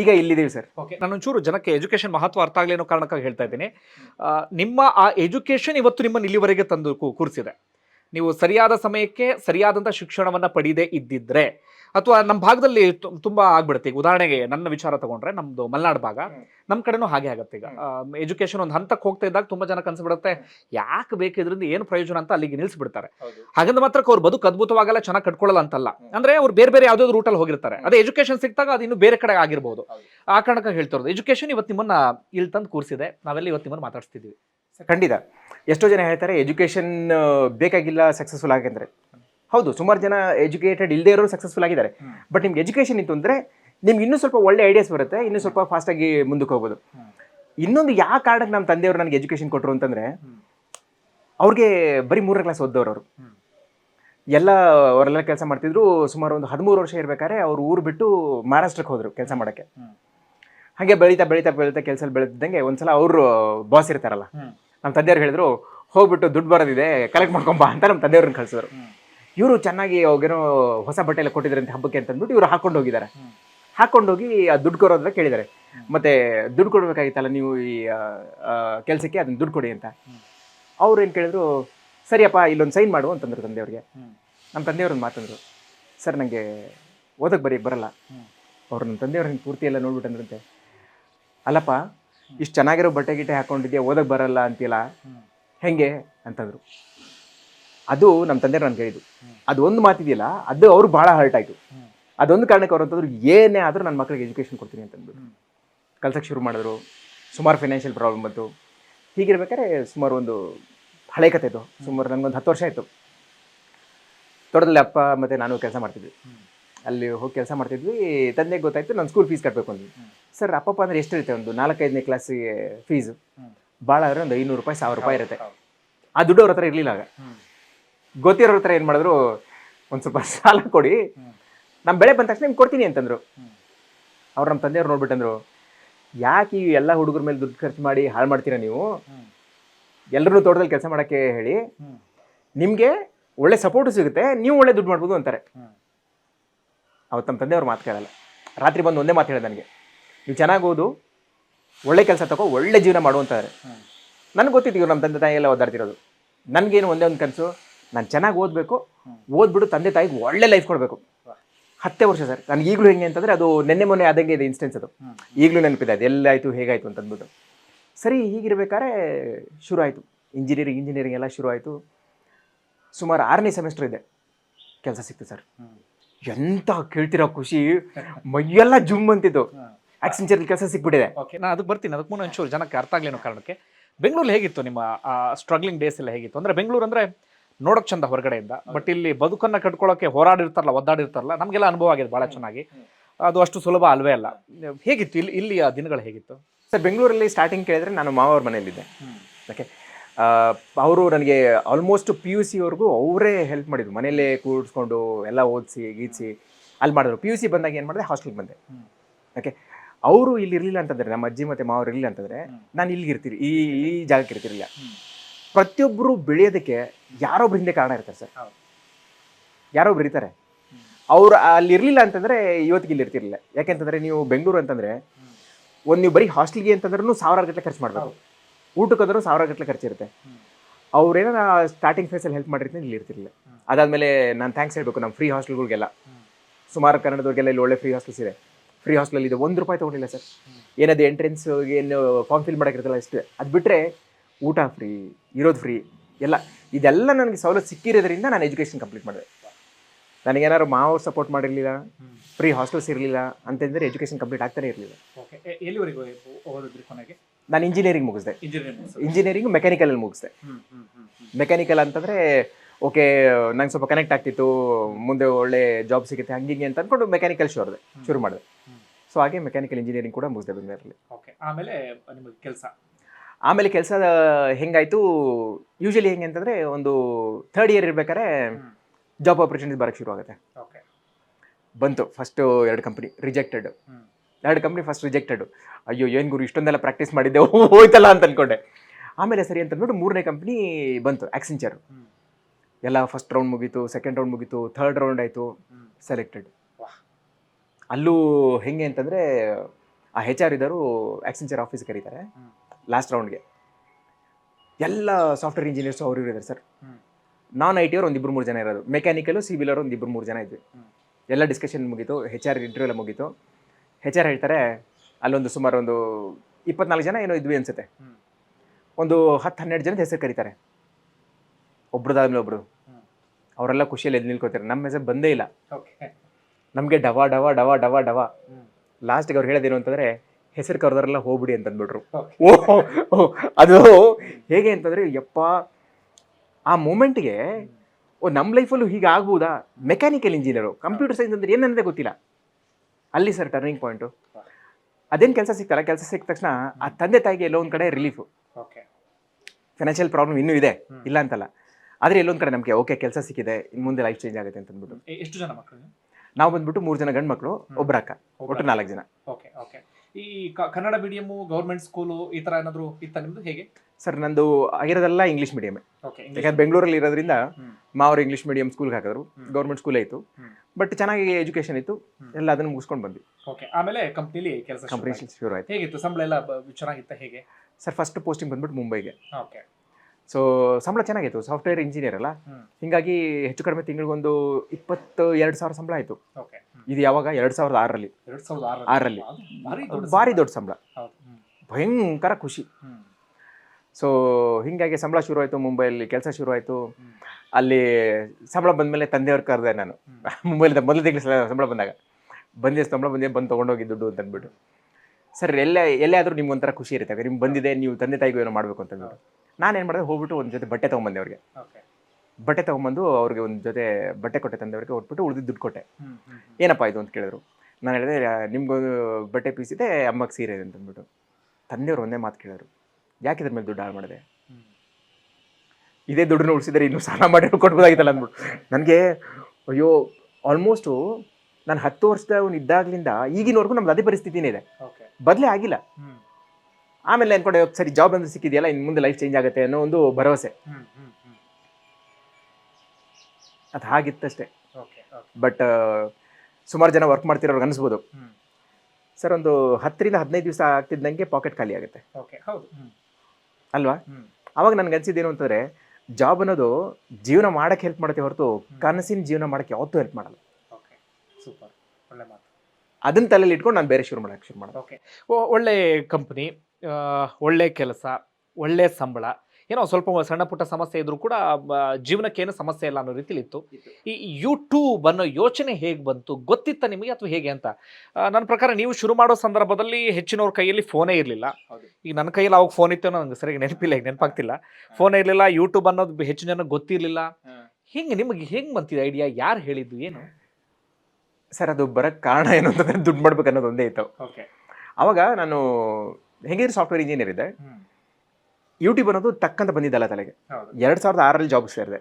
ಈಗ ಇಲ್ಲಿದ್ದೀವಿ ಸರ್. ಓಕೆ ನಾನೊಂಚೂರು ಜನಕ್ಕೆ ಎಜುಕೇಶನ್ ಮಹತ್ವ ಅರ್ಥ ಆಗಲಿ ಅನ್ನೋ ಕಾರಣಕ್ಕಾಗಿ ಹೇಳ್ತಾ ಇದ್ದೀನಿ. ನಿಮ್ಮ ಆ ಎಜುಕೇಷನ್ ಇವತ್ತು ನಿಮ್ಮನ್ನು ಇಲ್ಲಿವರೆಗೆ ತಂದು ಕೂರಿಸಿದೆ. ನೀವು ಸರಿಯಾದ ಸಮಯಕ್ಕೆ ಸರಿಯಾದಂಥ ಶಿಕ್ಷಣವನ್ನು ಪಡೆಯದೇ ಇದ್ದಿದ್ರೆ ಅಥವಾ ನಮ್ಮ ಭಾಗದಲ್ಲಿ ತು- ತುಂಬಾ ಆಗ್ಬಿಡುತ್ತೆ. ಈಗ ಉದಾಹರಣೆಗೆ ನನ್ನ ವಿಚಾರ ತಗೊಂಡ್ರೆ ನಮ್ದು ಮಲೆನಾಡು ಭಾಗ. ನಮ್ಮ ಕಡೆನೂ ಹಾಗೆ ಆಗುತ್ತೆ ಈಗ. ಎಜುಕೇಶನ್ ಒಂದು ಹಂತಕ್ಕೆ ಹೋಗ್ತಾ ಇದ್ದಾಗ ತುಂಬಾ ಜನ ಕನ್ಸ್ಬಿಡುತ್ತೆ ಯಾಕೆ ಬೇಕು ಇದರಿಂದ ಏನು ಪ್ರಯೋಜನ ಅಂತ ಅಲ್ಲಿಗೆ ನಿಲ್ಲಿಸ್ಬಿಡ್ತಾರೆ ಹಾಗಂದ ಮಾತ್ರ ಅವ್ರ ಬದುಕು ಅದ್ಭುತವಾಗಲ್ಲ ಚೆನ್ನಾಗಿ ಕಟ್ಕೊಳ್ಳಲ್ಲ ಅಂತಲ್ಲ. ಅಂದ್ರೆ ಅವ್ರು ಬೇರೆ ಬೇರೆ ಯಾವ್ದಾದ್ರು ರೂಟಲ್ಲಿ ಹೋಗಿರ್ತಾರೆ. ಅದೇ ಎಜುಕೇಶನ್ ಸಿಕ್ತಾಗ ಅದು ಇನ್ನು ಬೇರೆ ಕಡೆ ಆಗಿರ್ಬೋದು. ಆ ಕಾರಣಕ್ಕೆ ಹೇಳ್ತಿರೋದು. ಎಜುಕೇಶನ್ ಇವತ್ತು ನಿಮ್ಮನ್ನ ಇಲ್ಲಿ ತಂದು ಕೂರಿಸಿದೆ. ನಾವೆಲ್ಲ ಇವತ್ತು ನಿಮ್ಮನ್ನ ಮಾತಾಡ್ಸ್ತಿದ್ದೀವಿ ಖಂಡಿತ. ಎಷ್ಟೋ ಜನ ಹೇಳ್ತಾರೆ ಎಜುಕೇಷನ್ ಬೇಕಾಗಿಲ್ಲ ಸಕ್ಸಸ್ಫುಲ್ ಆಗಂದ್ರೆ ಹೌದು ಸುಮಾರು ಜನ ಎಜುಕೇಟೆಡ್ ಇಲ್ಲದೆ ಇರೋರು ಸಕ್ಸಸ್ಫುಲ್ ಆಗಿದ್ದಾರೆ. ಬಟ್ ನಿಮ್ಗೆ ಎಜುಕೇಷನ್ ಇತ್ತು ಅಂದರೆ ನಿಮ್ಗೆ ಇನ್ನೂ ಸ್ವಲ್ಪ ಒಳ್ಳೆ ಐಡಿಯಾಸ್ ಬರುತ್ತೆ ಇನ್ನೂ ಸ್ವಲ್ಪ ಫಾಸ್ಟಾಗಿ ಮುಂದಕ್ಕೆ ಹೋಗ್ಬೋದು ಹ್ಮ್. ಇನ್ನೊಂದು ಯಾವ ಕಾರಣಕ್ಕೆ ನಮ್ಮ ತಂದೆಯವರು ನನಗೆ ಎಜುಕೇಷನ್ ಕೊಟ್ಟರು ಅಂತಂದರೆ. ಅವ್ರಿಗೆ ಬರೀ ಮೂರನೇ ಕ್ಲಾಸ್ ಓದೋರು ಅವರು ಎಲ್ಲ ಅವರೆಲ್ಲ ಕೆಲಸ ಮಾಡ್ತಿದ್ರು ಸುಮಾರು ಒಂದು ಹದಿಮೂರು ವರ್ಷ ಇರಬೇಕಾದ್ರೆ ಅವ್ರು ಊರು ಬಿಟ್ಟು ಮಹಾರಾಷ್ಟ್ರಕ್ಕೆ ಹೋದರು ಕೆಲಸ ಮಾಡೋಕ್ಕೆ. ಹಾಗೆ ಬೆಳೀತಾ ಬೆಳೀತಾ ಬೆಳೀತಾ ಬೆಳೀತಿದ್ದಂಗೆ ಬೆಳೆದಿದ್ದಂಗೆ ಒಂದ್ಸಲ ಅವರು ಬಾಸ್ ಇರ್ತಾರಲ್ಲ. ನಮ್ಮ ತಂದೆಯವ್ರು ಹೇಳಿದ್ರು ಹೋಗ್ಬಿಟ್ಟು ದುಡ್ಡು ಬರೋದಿದೆ ಕಲೆಕ್ಟ್ ಮಾಡ್ಕೊಂಬ ಅಂತ ನಮ್ಮ ತಂದೆಯವ್ರನ್ನ ಕಳಿಸಿದ್ರು. ಇವರು ಚೆನ್ನಾಗಿ ಅವಾಗೇನೋ ಹೊಸ ಬಟ್ಟೆ ಎಲ್ಲ ಕೊಟ್ಟಿದ್ರಂತೆ ಹಬ್ಬಕ್ಕೆ ಅಂತ ಅಂದ್ಬಿಟ್ಟು ಇವರು ಹಾಕೊಂಡು ಹೋಗಿದ್ದಾರೆ. ಹಾಕೊಂಡೋಗಿ ಆ ದುಡ್ಡು ಕೊಡೋದ್ರ ಕೇಳಿದ್ದಾರೆ. ಮತ್ತೆ ದುಡ್ಡು ಕೊಡ್ಬೇಕಾಗಿತ್ತಲ್ಲ ನೀವು ಈ ಕೆಲಸಕ್ಕೆ ಅದನ್ನ ದುಡ್ಡು ಕೊಡಿ ಅಂತ. ಅವ್ರು ಏನು ಕೇಳಿದ್ರು ಸರಿಯಪ್ಪ ಇಲ್ಲೊಂದು ಸೈನ್ ಮಾಡು ಅಂತಂದ್ರು ತಂದೆಯವ್ರಿಗೆ. ನಮ್ಮ ತಂದೆಯವ್ರನ್ನ ಮಾತಂದ್ರು ಸರ್ ನನಗೆ ಓದಕ್ಕೆ ಬರೀ ಬರಲ್ಲ. ಅವ್ರು ನಮ್ಮ ತಂದೆಯವ್ರನ್ನ ಪೂರ್ತಿ ಎಲ್ಲ ನೋಡ್ಬಿಟ್ಟು ಅಂದ್ರಂತೆ ಅಲ್ಲಪ್ಪ ಇಷ್ಟು ಚೆನ್ನಾಗಿರೋ ಬಟ್ಟೆ ಗಿಟ್ಟೆ ಹಾಕೊಂಡಿದ್ಯಾ ಓದಕ್ಕೆ ಬರಲ್ಲ ಅಂತಿಲ್ಲ ಹೆಂಗೆ? ಅಂತಂದ್ರು. ಅದು ನಮ್ಮ ತಂದೆ ನಾನು ಕೇಳಿದ್ದು ಅದು ಒಂದು ಮಾತಿದೆಯಲ್ಲ ಅದು ಅವ್ರು ಭಾಳ ಹರ್ಟ್ ಆಯಿತು. ಅದೊಂದು ಕಾರಣಕ್ಕೆ ಅವ್ರು ಅಂತಂದ್ರು ಏನೇ ಆದರೂ ನನ್ನ ಮಕ್ಕಳಿಗೆ ಎಜುಕೇಷನ್ ಕೊಡ್ತೀನಿ ಅಂತಂದ್ಬಿಟ್ಟು. ಕಲ್ಸಕ್ಕೆ ಶುರು ಮಾಡಿದ್ರು. ಸುಮಾರು ಫೈನಾನ್ಷಿಯಲ್ ಪ್ರಾಬ್ಲಮ್ ಬಂತು. ಹೀಗಿರ್ಬೇಕಾದ್ರೆ ಸುಮಾರು ಒಂದು ಹಳೆ ಕತೆ ಇತ್ತು ಸುಮಾರು ನನಗೊಂದು ಹತ್ತು ವರ್ಷ ಆಯಿತು. ತೋಟದಲ್ಲಿ ಅಪ್ಪ ಮತ್ತು ನಾನು ಕೆಲಸ ಮಾಡ್ತಿದ್ವಿ. ಅಲ್ಲಿ ಹೋಗಿ ಕೆಲಸ ಮಾಡ್ತಿದ್ವಿ. ತಂದೆಗೆ ಗೊತ್ತಾಯ್ತು ನಾನು ಸ್ಕೂಲ್ ಫೀಸ್ ಕಟ್ಟಬೇಕು ಅಂದ್ವಿ. ಸರ್ ಅಪ್ಪಪ್ಪ ಅಂದ್ರೆ ಎಷ್ಟಿರುತ್ತೆ ಒಂದು ನಾಲ್ಕೈದನೇ ಕ್ಲಾಸಿಗೆ ಫೀಸು ಭಾಳ ಅಂದರೆ ಒಂದು ಐನೂರು ರೂಪಾಯಿ ಸಾವಿರ ರೂಪಾಯಿ ಇರುತ್ತೆ. ಆ ದುಡ್ಡು ಅವ್ರ ಹತ್ರ ಇರಲಿಲ್ಲ ಆಗ. ಗೊತ್ತಿರೋರ ಹತ್ರ ಏನು ಮಾಡಿದ್ರು, ಒಂದು ಸ್ವಲ್ಪ ಸಾಲ ಕೊಡಿ. ನಮ್ಮ ಬೆಳೆ ಬಂದ ತಕ್ಷಣ ನಿಮ್ಗೆ ಕೊಡ್ತೀನಿ ಅಂತಂದ್ರು. ಅವ್ರು ನಮ್ಮ ತಂದೆಯವ್ರು ನೋಡ್ಬಿಟ್ಟಂದ್ರು ಯಾಕೆ ಈ ಎಲ್ಲ ಹುಡುಗರ ಮೇಲೆ ದುಡ್ಡು ಖರ್ಚು ಮಾಡಿ ಹಾಳು ಮಾಡ್ತೀರಾ ನೀವು? ಎಲ್ಲರೂ ತೋಟದಲ್ಲಿ ಕೆಲಸ ಮಾಡೋಕ್ಕೆ ಹೇಳಿ. ನಿಮಗೆ ಒಳ್ಳೆ ಸಪೋರ್ಟು ಸಿಗುತ್ತೆ, ನೀವು ಒಳ್ಳೆ ದುಡ್ಡು ಮಾಡ್ಬೋದು ಅಂತಾರೆ. ಅವತ್ತು ನಮ್ಮ ತಂದೆಯವ್ರು ಮಾತು ಕೇಳಲ್ಲ. ರಾತ್ರಿ ಬಂದು ಒಂದೇ ಮಾತು ಹೇಳಿದೆ ನನಗೆ. ನೀವು ಚೆನ್ನಾಗಿ ಓದು, ಒಳ್ಳೆ ಕೆಲಸ ತಗೋ ಒಳ್ಳೆ ಜೀವನ ಮಾಡು ಅಂತಾರೆ. ನನಗೆ ಗೊತ್ತಿತ್ತು ಇವ್ರು ನಮ್ಮ ತಂದೆ ತಾಯಿ ಎಲ್ಲ ಓದಾಡ್ತಿರೋದು ನನಗೇನು ಒಂದೇ ಒಂದು ಕನಸು ನಾನು ಚೆನ್ನಾಗಿ ಓದಬೇಕು ಓದ್ಬಿಟ್ಟು ತಂದೆ ತಾಯಿಗೆ ಒಳ್ಳೆ ಲೈಫ್ ಕೊಡಬೇಕು. ಹತ್ತೇ ವರ್ಷ ಸರ್. ನನಗೆ ಈಗಲೂ ಹೆಂಗೆ ಅಂತಂದರೆ ಅದು ನೆನ್ನೆ ಮೊನ್ನೆ ಅದಂಗೆ ಇದೆ ಇನ್ಸ್ಟೆನ್ಸ್ ಅದು. ಈಗಲೂ ನೆನಪಿದೆ ಅದು ಎಲ್ಲಾಯಿತು ಹೇಗಾಯಿತು ಅಂತಂದ್ಬಿಟ್ಟು. ಸರಿ ಹೀಗಿರ್ಬೇಕಾದ್ರೆ ಶುರು ಆಯಿತು ಇಂಜಿನಿಯರಿಂಗ್ ಇಂಜಿನಿಯರಿಂಗ್ ಎಲ್ಲ ಶುರು ಆಯಿತು ಸುಮಾರು ಆರನೇ ಸೆಮಿಸ್ಟರ್ ಇದೆ. ಕೆಲಸ ಸಿಕ್ತು ಸರ್. ಎಂಥ ಕೇಳ್ತಿರೋ ಖುಷಿ. ಮೈಯೆಲ್ಲ ಜುಮ್ ಅಂತಿದ್ದು. ಆಕ್ಸೆಂಚರ್ ಕೆಲಸ ಸಿಕ್ಬಿಟ್ಟಿದೆ. ಓಕೆ ನಾನು ಅದಕ್ಕೆ ಬರ್ತೀನಿ. ಅದಕ್ಕೆ ಮುನ್ನ ಒಂಚೂರು ಜನಕ್ಕೆ ಅರ್ಥ ಆಗಲಿ ಅನ್ನೋ ಕಾರಣಕ್ಕೆ. ಬೆಂಗಳೂರಲ್ಲಿ ಹೇಗಿತ್ತು ನಿಮ್ಮ ಸ್ಟ್ರಗ್ಲಿಂಗ್ ಡೇಸ್ ಎಲ್ಲ ಹೇಗಿತ್ತು? ಅಂದರೆ ಬೆಂಗಳೂರು ಅಂದರೆ ನೋಡೋಕ್ ಚಂದ ಹೊರಗಡೆಯಿಂದ. ಬಟ್ ಇಲ್ಲಿ ಬದುಕನ್ನ ಕಟ್ಕೊಳ್ಳೋಕೆ ಹೋರಾಡಿರ್ತಾರಲ್ಲ ಒದ್ದಾಡಿರ್ತಾರಲ್ಲ ನಮಗೆಲ್ಲ ಅನುಭವ ಆಗಿದೆ ಭಾಳ ಚೆನ್ನಾಗಿ. ಅದು ಅಷ್ಟು ಸುಲಭ ಅಲ್ವೇ ಅಲ್ಲ. ಹೇಗಿತ್ತು ಇಲ್ಲಿ ಆ ದಿನಗಳು ಹೇಗಿತ್ತು? ಸರ್ ಬೆಂಗಳೂರಲ್ಲಿ ಸ್ಟಾರ್ಟಿಂಗ್ ಕೇಳಿದ್ರೆ ನಾನು ಮಾವರ ಮನೆಯಲ್ಲಿದ್ದೆ. ಓಕೆ ಅವರು ನನಗೆ ಆಲ್ಮೋಸ್ಟ್ ಪಿ ಯು ಸಿವರೆಗೂ ಅವರೇ ಹೆಲ್ಪ್ ಮಾಡಿದ್ರು. ಮನೆಯಲ್ಲೇ ಕೂಡಿಸ್ಕೊಂಡು ಎಲ್ಲ ಓದಿಸಿ ಗೀಚಿಸಿ ಅಲ್ಲಿ ಮಾಡಿದ್ರು. ಪಿ ಯು ಸಿ ಬಂದಾಗ ಏನು ಮಾಡಿದೆ? ಹಾಸ್ಟೆಲ್ಗೆ ಬಂದೆ. ಓಕೆ ಅವರು ಇಲ್ಲಿ ಇರಲಿಲ್ಲ ಅಂತಂದರೆ ನಮ್ಮ ಅಜ್ಜಿ ಮತ್ತು ಮಾವರು ಇರಲಿಲ್ಲ ಅಂತಂದರೆ ನಾನು ಇಲ್ಲಿಗೆ ಇರ್ತೀರಿ ಈ ಈ ಜಾಗಕ್ಕೆ ಇರ್ತಿರಲಿಲ್ಲ. ಪ್ರತಿಯೊಬ್ಬರು ಬೆಳೆಯೋದಕ್ಕೆ ಯಾರೋ ಹಿಂದೆ ಕಾರಣ ಇರ್ತಾರೆ ಸರ್. ಯಾರೋ ಬರೀತಾರೆ ಇರ್ತಾರೆ. ಅವ್ರು ಅಲ್ಲಿ ಇರಲಿಲ್ಲ ಅಂತಂದ್ರೆ ಇವತ್ತಿಗೆ ಇಲ್ಲಿ ಇರ್ತಿರ್ಲಿಲ್ಲ. ಯಾಕೆಂತಂದ್ರೆ ನೀವು ಬೆಂಗಳೂರು ಅಂತಂದ್ರೆ ಒಂದು ನೀವು ಬರೀ ಹಾಸ್ಟೆಲ್ಗೆ ಅಂತಂದ್ರೂ ಸಾವಿರಾರು ಗಟ್ಟಲೆ ಖರ್ಚು ಮಾಡಬೇಕು. ಊಟಕ್ಕಂದ್ರೂ ಸಾವಿರಾರು ಗಟ್ಟಲೆ ಖರ್ಚಿರುತ್ತೆ ಅವ್ರೇನೋ ಸ್ಟಾರ್ಟಿಂಗ್ ಫೇಸಲ್ಲಿ ಹೆಲ್ಪ್ ಮಾಡಿರ್ತೀನಿ ಇಲ್ಲಿ ಇರ್ತಿರ್ಲಿಲ್ಲ. ಅದಾದಮೇಲೆ ನಾನು ಥ್ಯಾಂಕ್ಸ್ ಹೇಳಬೇಕು ನಮ್ಮ ಫ್ರೀ ಹಾಸ್ಟೆಲ್ಗಳಿಗೆಲ್ಲ ಸುಮಾರು ಕನ್ನಡದವ್ರಿಗೆಲ್ಲ ಇಲ್ಲಿ ಒಳ್ಳೆ ಫ್ರೀ ಹಾಸ್ಟೆಲ್ಸ್ ಇದೆ. ಫ್ರೀ ಹಾಸ್ಟೆಲ್ ಇದೆ ಒಂದು ರೂಪಾಯಿ ತೊಗೊಂಡಿಲ್ಲ ಸರ್. ಏನದು ಎಂಟ್ರೆನ್ಸ್ ಏನು ಫಾರ್ಮ್ ಫಿಲ್ ಮಾಡೋಕ್ಕಿರ್ತಲ್ಲ ಅಷ್ಟೇ. ಅದು ಬಿಟ್ಟರೆ ಊಟ ಫ್ರೀ ಇರೋದು ಫ್ರೀ ಎಲ್ಲ ಇದೆಲ್ಲ ನನಗೆ ಸವಲತ್ತು ಸಿಕ್ಕಿರೋದ್ರಿಂದ ನಾನು ಎಜುಕೇಷನ್ ಕಂಪ್ಲೀಟ್ ಮಾಡಿದೆ. ನನಗೇನಾದ್ರು ಮಾವ್ರು ಸಪೋರ್ಟ್ ಮಾಡಿರಲಿಲ್ಲ ಫ್ರೀ ಹಾಸ್ಟೆಲ್ಸ್ ಇರಲಿಲ್ಲ ಅಂತಂದರೆ ಎಜುಕೇಷನ್ ಕಂಪ್ಲೀಟ್ ಆಗ್ತಾನೆ ಇರಲಿಲ್ಲ. ಓಕೆ ಎಲ್ಲಿವರೆಗೂ ಓದಿದ್ರಿ ಕೊನೆಗೆ? ನಾನು ಇಂಜಿನಿಯರಿಂಗ್ ಮುಗಿಸ್ದೆ. ಇಂಜಿನಿಯರಿಂಗ್ ಮೆಕ್ಯಾನಿಕಲ್ ಮೆಕ್ಯಾನಿಕಲಲ್ಲಿ ಮುಗಿಸ್ದೆ. ಮೆಕ್ಯಾನಿಕಲ್ ಅಂತಂದರೆ ಓಕೆ ನಂಗೆ ಸ್ವಲ್ಪ ಕನೆಕ್ಟ್ ಆಗ್ತಿತ್ತು ಮುಂದೆ ಒಳ್ಳೆ ಜಾಬ್ ಸಿಗುತ್ತೆ ಹಂಗೆ ಹಿಂಗೆ ಅಂತ ಅಂದ್ಕೊಂಡು ಮೆಕ್ಯಾನಿಕಲ್ ಶುರು ಶುರು ಮಾಡಿದೆ. ಸೊ ಹಾಗೆ ಮೆಕ್ಯಾನಿಕಲ್ ಇಂಜಿನಿಯರಿಂಗ್ ಕೂಡ ಮುಗಿಸ್ದೆ ಬೆಂಗಳೂರಲ್ಲಿ. ಓಕೆ ಆಮೇಲೆ ನಿಮಗೆ ಕೆಲಸ? ಆಮೇಲೆ ಕೆಲಸ ಹೆಂಗಾಯ್ತು? ಯೂಶಲಿ ಹೆಂಗೆ ಅಂತಂದರೆ ಒಂದು ಥರ್ಡ್ ಇಯರ್ ಇರ್ಬೇಕಾದ್ರೆ ಜಾಬ್ ಆಪರ್ಚುನಿಟಿ ಬರೋಕ್ಕೆ ಶುರು ಆಗುತ್ತೆ ಓಕೆ ಬಂತು. ಫಸ್ಟು ಎರಡು ಕಂಪ್ನಿ ರಿಜೆಕ್ಟೆಡ್ ಎರಡು ಕಂಪ್ನಿ ಫಸ್ಟ್ ರಿಜೆಕ್ಟೆಡ್ ಅಯ್ಯೋ ಏನು ಗುರು ಇಷ್ಟೊಂದೆಲ್ಲ ಪ್ರಾಕ್ಟೀಸ್ ಮಾಡಿದ್ದೆ ಹೋಯ್ತಲ್ಲ ಅಂತ ಅಂದ್ಕೊಂಡೆ ಆಮೇಲೆ ಸರಿ ಅಂತ ಅಂದ್ಬಿಟ್ಟು ಮೂರನೇ ಕಂಪ್ನಿ ಬಂತು ಆಕ್ಸೆಂಚರ್ ಎಲ್ಲ ಫಸ್ಟ್ ರೌಂಡ್ ಮುಗೀತು ಸೆಕೆಂಡ್ ರೌಂಡ್ ಮುಗೀತು ಥರ್ಡ್ ರೌಂಡ್ ಆಯಿತು ಸೆಲೆಕ್ಟೆಡ್. ಅಲ್ಲೂ ಹೆಂಗೆ ಅಂತಂದರೆ ಆ ಹೆಚ್ ಆರ್ ಇದ್ದರು ಆಕ್ಸೆಂಚರ್ ಆಫೀಸ್ ಕರೀತಾರೆ. ಲಾಸ್ಟ್ ರೌಂಡ್ಗೆ ಎಲ್ಲ ಸಾಫ್ಟ್ವೇರ್ ಇಂಜಿನಿಯರ್ಸ್ ಅವರು ಇದ್ದಾರೆ ಸರ್ ನಾನ್ ಐ ಟಿ ಅವ್ರು ಒಂದು ಇಬ್ಬರು ಮೂರು ಜನ ಇರೋದು. ಮೆಕ್ಯಾನಿಕಲು ಸಿವಿಲ್ ಅವರು ಒಂದಿಬ್ಬರು ಮೂರು ಜನ ಇದ್ವಿ. ಎಲ್ಲ ಡಿಸ್ಕಷನ್ ಮುಗೀತು. ಹೆಚ್ ಆರ್ ಇಂಟರ್ವ್ಯೂ ಎಲ್ಲ ಮುಗೀತು. ಹೆಚ್ ಆರ್ ಹೇಳ್ತಾರೆ ಅಲ್ಲೊಂದು ಸುಮಾರು ಒಂದು ಇಪ್ಪತ್ನಾಲ್ಕು ಜನ ಏನೋ ಇದ್ವಿ ಅನ್ಸುತ್ತೆ. ಒಂದು ಹತ್ತು ಹನ್ನೆರಡು ಜನದ ಹೆಸರು ಕರೀತಾರೆ. ಒಬ್ರದಾದ್ಮೇಲೆ ಒಬ್ರು. ಅವರೆಲ್ಲ ಖುಷಿಯಲ್ಲಿ ಎದ್ದು ನಿಲ್ಕೋತಾರೆ. ನಮ್ಮ ಹೆಸರು ಬಂದೇ ಇಲ್ಲ. ನಮಗೆ ಡವ ಡವ ಡವ ಡವ ಡವ. ಲಾಸ್ಟಿಗೆ ಅವ್ರು ಹೇಳೋದೇನು ಅಂತಂದರೆ ಹೆಸರು ಕರೆದ್ರೆಲ್ಲ ಹೋಗ್ಬಿಡಿ ಅಂತಂದ್ಬಿಟ್ರು ಅಂದ್ಬಿಟ್ರು. ಓ ಅದು ಹೇಗೆ ಅಂತಂದರೆ ಯಪ್ಪ ಆ ಮೂಮೆಂಟ್ಗೆ ಓ ನಮ್ಮ ಲೈಫಲ್ಲೂ ಹೀಗೆ ಆಗ್ಬೋದಾ? ಮೆಕ್ಯಾನಿಕಲ್ ಇಂಜಿನಿಯರು ಕಂಪ್ಯೂಟರ್ ಸೈನ್ಸ್ ಅಂದ್ರೆ ಏನಂದ್ರೆ ಗೊತ್ತಿಲ್ಲ. ಅಲ್ಲಿ ಸರ್ ಟರ್ನಿಂಗ್ ಪಾಯಿಂಟು ಅದೇನು ಕೆಲಸ ಸಿಕ್ತಲ್ಲ ಕೆಲಸ ಸಿಕ್ಕ ತಕ್ಷಣ ಆ ತಂದೆ ತಾಯಿಗೆ ಎಲ್ಲೋ ಒಂದು ಕಡೆ ರಿಲೀಫು ಓಕೆ ಫೈನಾನ್ಷಿಯಲ್ ಪ್ರಾಬ್ಲಮ್ ಇನ್ನೂ ಇದೆ. ಇಲ್ಲ ಅಂತಲ್ಲ. ಆದರೆ ಎಲ್ಲೊಂದು ಕಡೆ ನಮಗೆ ಓಕೆ ಕೆಲಸ ಸಿಕ್ಕಿದೆ ಇನ್ನು ಮುಂದೆ ಲೈಫ್ ಚೇಂಜ್ ಆಗುತ್ತೆ ಅಂತ ಅಂದ್ಬಿಟ್ಟು. ಎಷ್ಟು ಜನ ಮಕ್ಕಳು? ನಾವು ಬಂದ್ಬಿಟ್ಟು ಮೂರು ಜನ ಗಂಡು ಮಕ್ಕಳು ಒಬ್ಬರ ಅಕ್ಕ ಒಟ್ಟು ನಾಲ್ಕು ಜನ. ಓಕೆ ಓಕೆ ಈ ಕನ್ನಡ ಮೀಡಿಯಮು ಗೌರ್ಮೆಂಟ್ ಸ್ಕೂಲು ಈ ತರ ಏನಾದ್ರು ಇತ್ತ ನಿಮ್ದು? ಹೇಗೆ? ಸರ್ ನಂದು ಆಗಿರೋದೆಲ್ಲ ಇಂಗ್ಲೀಷ್ ಮೀಡಿಯಮೇ ಓಕೆ ಯಾಕಂದ್ರೆ ಬೆಂಗಳೂರಲ್ಲಿ ಇರೋದ್ರಿಂದ ಮಾವ್ರು ಇಂಗ್ಲೀಷ್ ಮೀಡಿಯಂ ಸ್ಕೂಲ್ಗೆ ಹಾಕಿದ್ರು. ಗೌರ್ಮೆಂಟ್ ಸ್ಕೂಲ್ ಇತ್ತು. ಬಟ್ ಚೆನ್ನಾಗಿ ಎಜುಕೇಶನ್ ಇತ್ತು. ಎಲ್ಲ ಅದನ್ನು ಮುಗಿಸ್ಕೊಂಡು ಬಂದ್ವಿ. ಓಕೆ ಆಮೇಲೆ ಕಂಪ್ನಿಲಿ ಕೆಲಸ ಕಂಪ್ನಿ ಶುರು ಆಯ್ತು. ಹೇಗಿತ್ತು? ಸಂಬಳ ಎಲ್ಲ ಚೆನ್ನಾಗಿತ್ತ ಹೇಗೆ? ಸರ್ ಫಸ್ಟ್ ಪೋಸ್ಟಿಂಗ್ ಬಂದ್ಬಿಟ್ಟು ಮುಂಬೈಗೆ ಓಕೆ ಸೊ ಸಂಬಳ ಚೆನ್ನಾಗಿತ್ತು ಸಾಫ್ಟ್ವೇರ್ ಇಂಜಿನಿಯರ್ ಅಲ್ಲ. ಹಿಂಗಾಗಿ ಹೆಚ್ಚು ಕಡಿಮೆ ತಿಂಗಳಿಗೊಂದು ಇಪ್ಪತ್ತು ಎರಡು ಸಾವಿರ ಸಂಬಳ ಆಯಿತು. ಇದು ಯಾವಾಗ? ಎರಡು ಸಾವಿರದ ಆರರಲ್ಲಿ. ಆರರಲ್ಲಿ? ಭಾರಿ ದೊಡ್ಡ ಸಂಬಳ. ಭಯಂಕರ ಖುಷಿ. ಸೊ ಹೀಗಾಗಿ ಸಂಬಳ ಶುರು ಆಯಿತು ಮುಂಬೈಯಲ್ಲಿ ಕೆಲಸ ಶುರು ಆಯಿತು ಅಲ್ಲಿ ಸಂಬಳ ಬಂದಮೇಲೆ ತಂದೆಯವ್ರು ಕರೆದೆ ನಾನು. ಮುಂಬೈಲಿಂದ ಮೊದಲ ತಿಂಗಳು ಸಂಬಳ ಬಂದಾಗ. ಬಂದಿದೆ ಸಂಬಳ ಬಂದಿದೆ ಬಂದು ತೊಗೊಂಡೋಗಿ ದುಡ್ಡು ಅಂತ ಅಂದ್ಬಿಟ್ಟು. ಸರ್ ಎಲ್ಲೇ ಎಲ್ಲೇ ಆದರೂ ನಿಮ್ಗೆ ಒಂಥರ ಖುಷಿ ಇರುತ್ತೆ. ನಿಮ್ಗೆ ಬಂದಿದೆ ನೀವು ತಂದೆ ತಾಯಿಗೂ ಏನೋ ಮಾಡಬೇಕು ಅಂತ ಅಂದ್ಬಿಟ್ಟು ನಾನು ಏನು ಮಾಡಿದೆ ಹೋಗ್ಬಿಟ್ಟು ಒಂದು ಜೊತೆ ಬಟ್ಟೆ ತೊಗೊಂಬಂದೆ ಅವ್ರಿಗೆ. ಬಟ್ಟೆ ತೊಗೊಂಬಂದು ಅವ್ರಿಗೆ ಒಂದು ಜೊತೆ ಬಟ್ಟೆ ಕೊಟ್ಟೆ ತಂದವ್ರಿಗೆ ಹೊಟ್ಬಿಟ್ಟು ಉಳಿದಿದ್ದು ದುಡ್ಡು ಕೊಟ್ಟೆ. ಏನಪ್ಪ ಇದು ಅಂತ ಕೇಳಿದ್ರು. ನಾನು ಹೇಳಿದೆ ನಿಮ್ಗೊಂದು ಬಟ್ಟೆ ಪೀಸ್ ಇದೆ ಅಮ್ಮಗೆ ಸೀರೆ ಇದೆ ಅಂತ ಅಂದ್ಬಿಟ್ಟು ತಂದೆಯವ್ರು ಒಂದೇ ಮಾತು ಕೇಳಿದ್ರು. ಯಾಕೆ ಇದ್ರ ಮೇಲೆ ದುಡ್ಡು ಹಾಳು ಮಾಡಿದೆ? ಇದೇ ದುಡ್ಡನ್ನ ಉಳಿಸಿದ್ರೆ ಇನ್ನೂ ಸಾಲ ಮಾಡಿ ಕೊಡ್ಬೋದಾಗಿತ್ತಲ್ಲ ಅಂದ್ಬಿಟ್ಟು. ನನಗೆ ಅಯ್ಯೋ ಆಲ್ಮೋಸ್ಟು ನಾನು ಹತ್ತು ವರ್ಷದ ಇದ್ದಾಗ್ಲಿಂದ ಈಗಿನವರೆಗೂ ನಮ್ದು ಅದೇ ಪರಿಸ್ಥಿತಿನೇ ಇದೆ. ಬದಲೇ ಆಗಿಲ್ಲ. ಆಮೇಲೆ ಅನ್ಕೊಂಡೆ ಸರಿ ಜಾಬ್ ಅಂದ್ರೆ ಸಿಕ್ಕಿದೆಯಲ್ಲ ಇನ್ನು ಮುಂದೆ ಲೈಫ್ ಚೇಂಜ್ ಆಗುತ್ತೆ ಅನ್ನೋ ಒಂದು ಭರವಸೆ. ಅದು ಹಾಗಿತ್ತಷ್ಟೇ. ಬಟ್ ಸುಮಾರು ಜನ ವರ್ಕ್ ಮಾಡ್ತಿರೋರ್ಗೆ ಅನಿಸ್ಬೋದು. ಸರ್ ಒಂದು ಹತ್ತರಿಂದ ಹದಿನೈದು ದಿವಸ ಆಗ್ತಿದ್ದಂಗೆ ಪಾಕೆಟ್ ಖಾಲಿ ಆಗುತ್ತೆ. ಅಲ್ವಾ? ಅವಾಗ ನನ್ಗೆ ಅನ್ಸಿದ್ದು ಏನು ಅಂತಂದ್ರೆ ಜಾಬ್ ಅನ್ನೋದು ಜೀವನ ಮಾಡಕ್ಕೆ ಹೆಲ್ಪ್ ಮಾಡುತ್ತೆ ಹೊರತು ಕನಸಿನ ಜೀವನ ಮಾಡಕ್ಕೆ ಯಾವತ್ತೂ ಹೆಲ್ಪ್ ಮಾಡಲ್ಲ. ಸೂಪರ್ ಒಳ್ಳೆ ಮಾತು. ಅದನ್ನ ತಲೆಯಲ್ಲಿ ಇಟ್ಕೊಂಡು ನಾನು ಬೇರೆ ಶುರು ಮಾಡಕ್ಕೆ ಶುರು ಮಾಡೋದು. ಓಕೆ ಒಳ್ಳೆ ಕಂಪ್ನಿ ಒಳ್ಳೆ ಕೆಲಸ ಒಳ್ಳೆ ಸಂಬಳ ಏನೋ ಸ್ವಲ್ಪ ಸಣ್ಣ ಪುಟ್ಟ ಸಮಸ್ಯೆ ಇದ್ರೂ ಕೂಡ ಜೀವನಕ್ಕೆ ಏನು ಸಮಸ್ಯೆ ಇಲ್ಲ ಅನ್ನೋ ರೀತಿಲಿ ಇತ್ತು. ಈ ಯೂಟ್ಯೂಬ್ ಅನ್ನೋ ಯೋಚನೆ ಹೇಗೆ ಬಂತು? ಗೊತ್ತಿತ್ತ ನಿಮಗೆ ಅಥವಾ ಹೇಗೆ ಅಂತ? ನನ್ನ ಪ್ರಕಾರ ನೀವು ಶುರು ಮಾಡೋ ಸಂದರ್ಭದಲ್ಲಿ ಹೆಚ್ಚಿನವ್ರ ಕೈಯಲ್ಲಿ ಫೋನೇ ಇರಲಿಲ್ಲ. ಈಗ ನನ್ನ ಕೈಯಲ್ಲಿ ಅವಾಗ ಫೋನ್ ಇತ್ತು ನನಗೆ ಸರಿಯಾಗಿ ನೆನಪಿಲ್ಲ ಈಗ ನೆನಪಾಗ್ತಿಲ್ಲ. ಫೋನೇ ಇರಲಿಲ್ಲ ಯೂಟ್ಯೂಬ್ ಅನ್ನೋದು ಹೆಚ್ಚು ಜನ ಗೊತ್ತಿರಲಿಲ್ಲ. ಹಿಂಗೆ ನಿಮಗೆ ಹೆಂಗೆ ಬಂತಿದೆ ಐಡಿಯಾ ಯಾರು ಹೇಳಿದ್ದು ಏನು? ಸರ್ ಅದು ಬರೋಕ್ಕೆ ಕಾರಣ ಏನು ಅಂತಂದ್ರೆ <laughs> ದುಡ್ಡು ಮಾಡ್ಬೇಕು ಅನ್ನೋದು ಒಂದೇ ಇತ್ತು. ಓಕೆ. ಅವಾಗ ನಾನು ಹೆಂಗಿದ್ರು ಸಾಫ್ಟ್ವೇರ್ ಇಂಜಿನಿಯರ್ ಇದೆ. ಯೂಟ್ಯೂಬ್ ಅನ್ನೋದು ಟಕ್ಕಂತ ಬಂದಿದ್ದಲ್ಲ ತಲೆಗೆ. ಎರಡು ಸಾವಿರದ ಆರರಲ್ಲಿ ಜಾಬ್ ಸೇರಿದೆ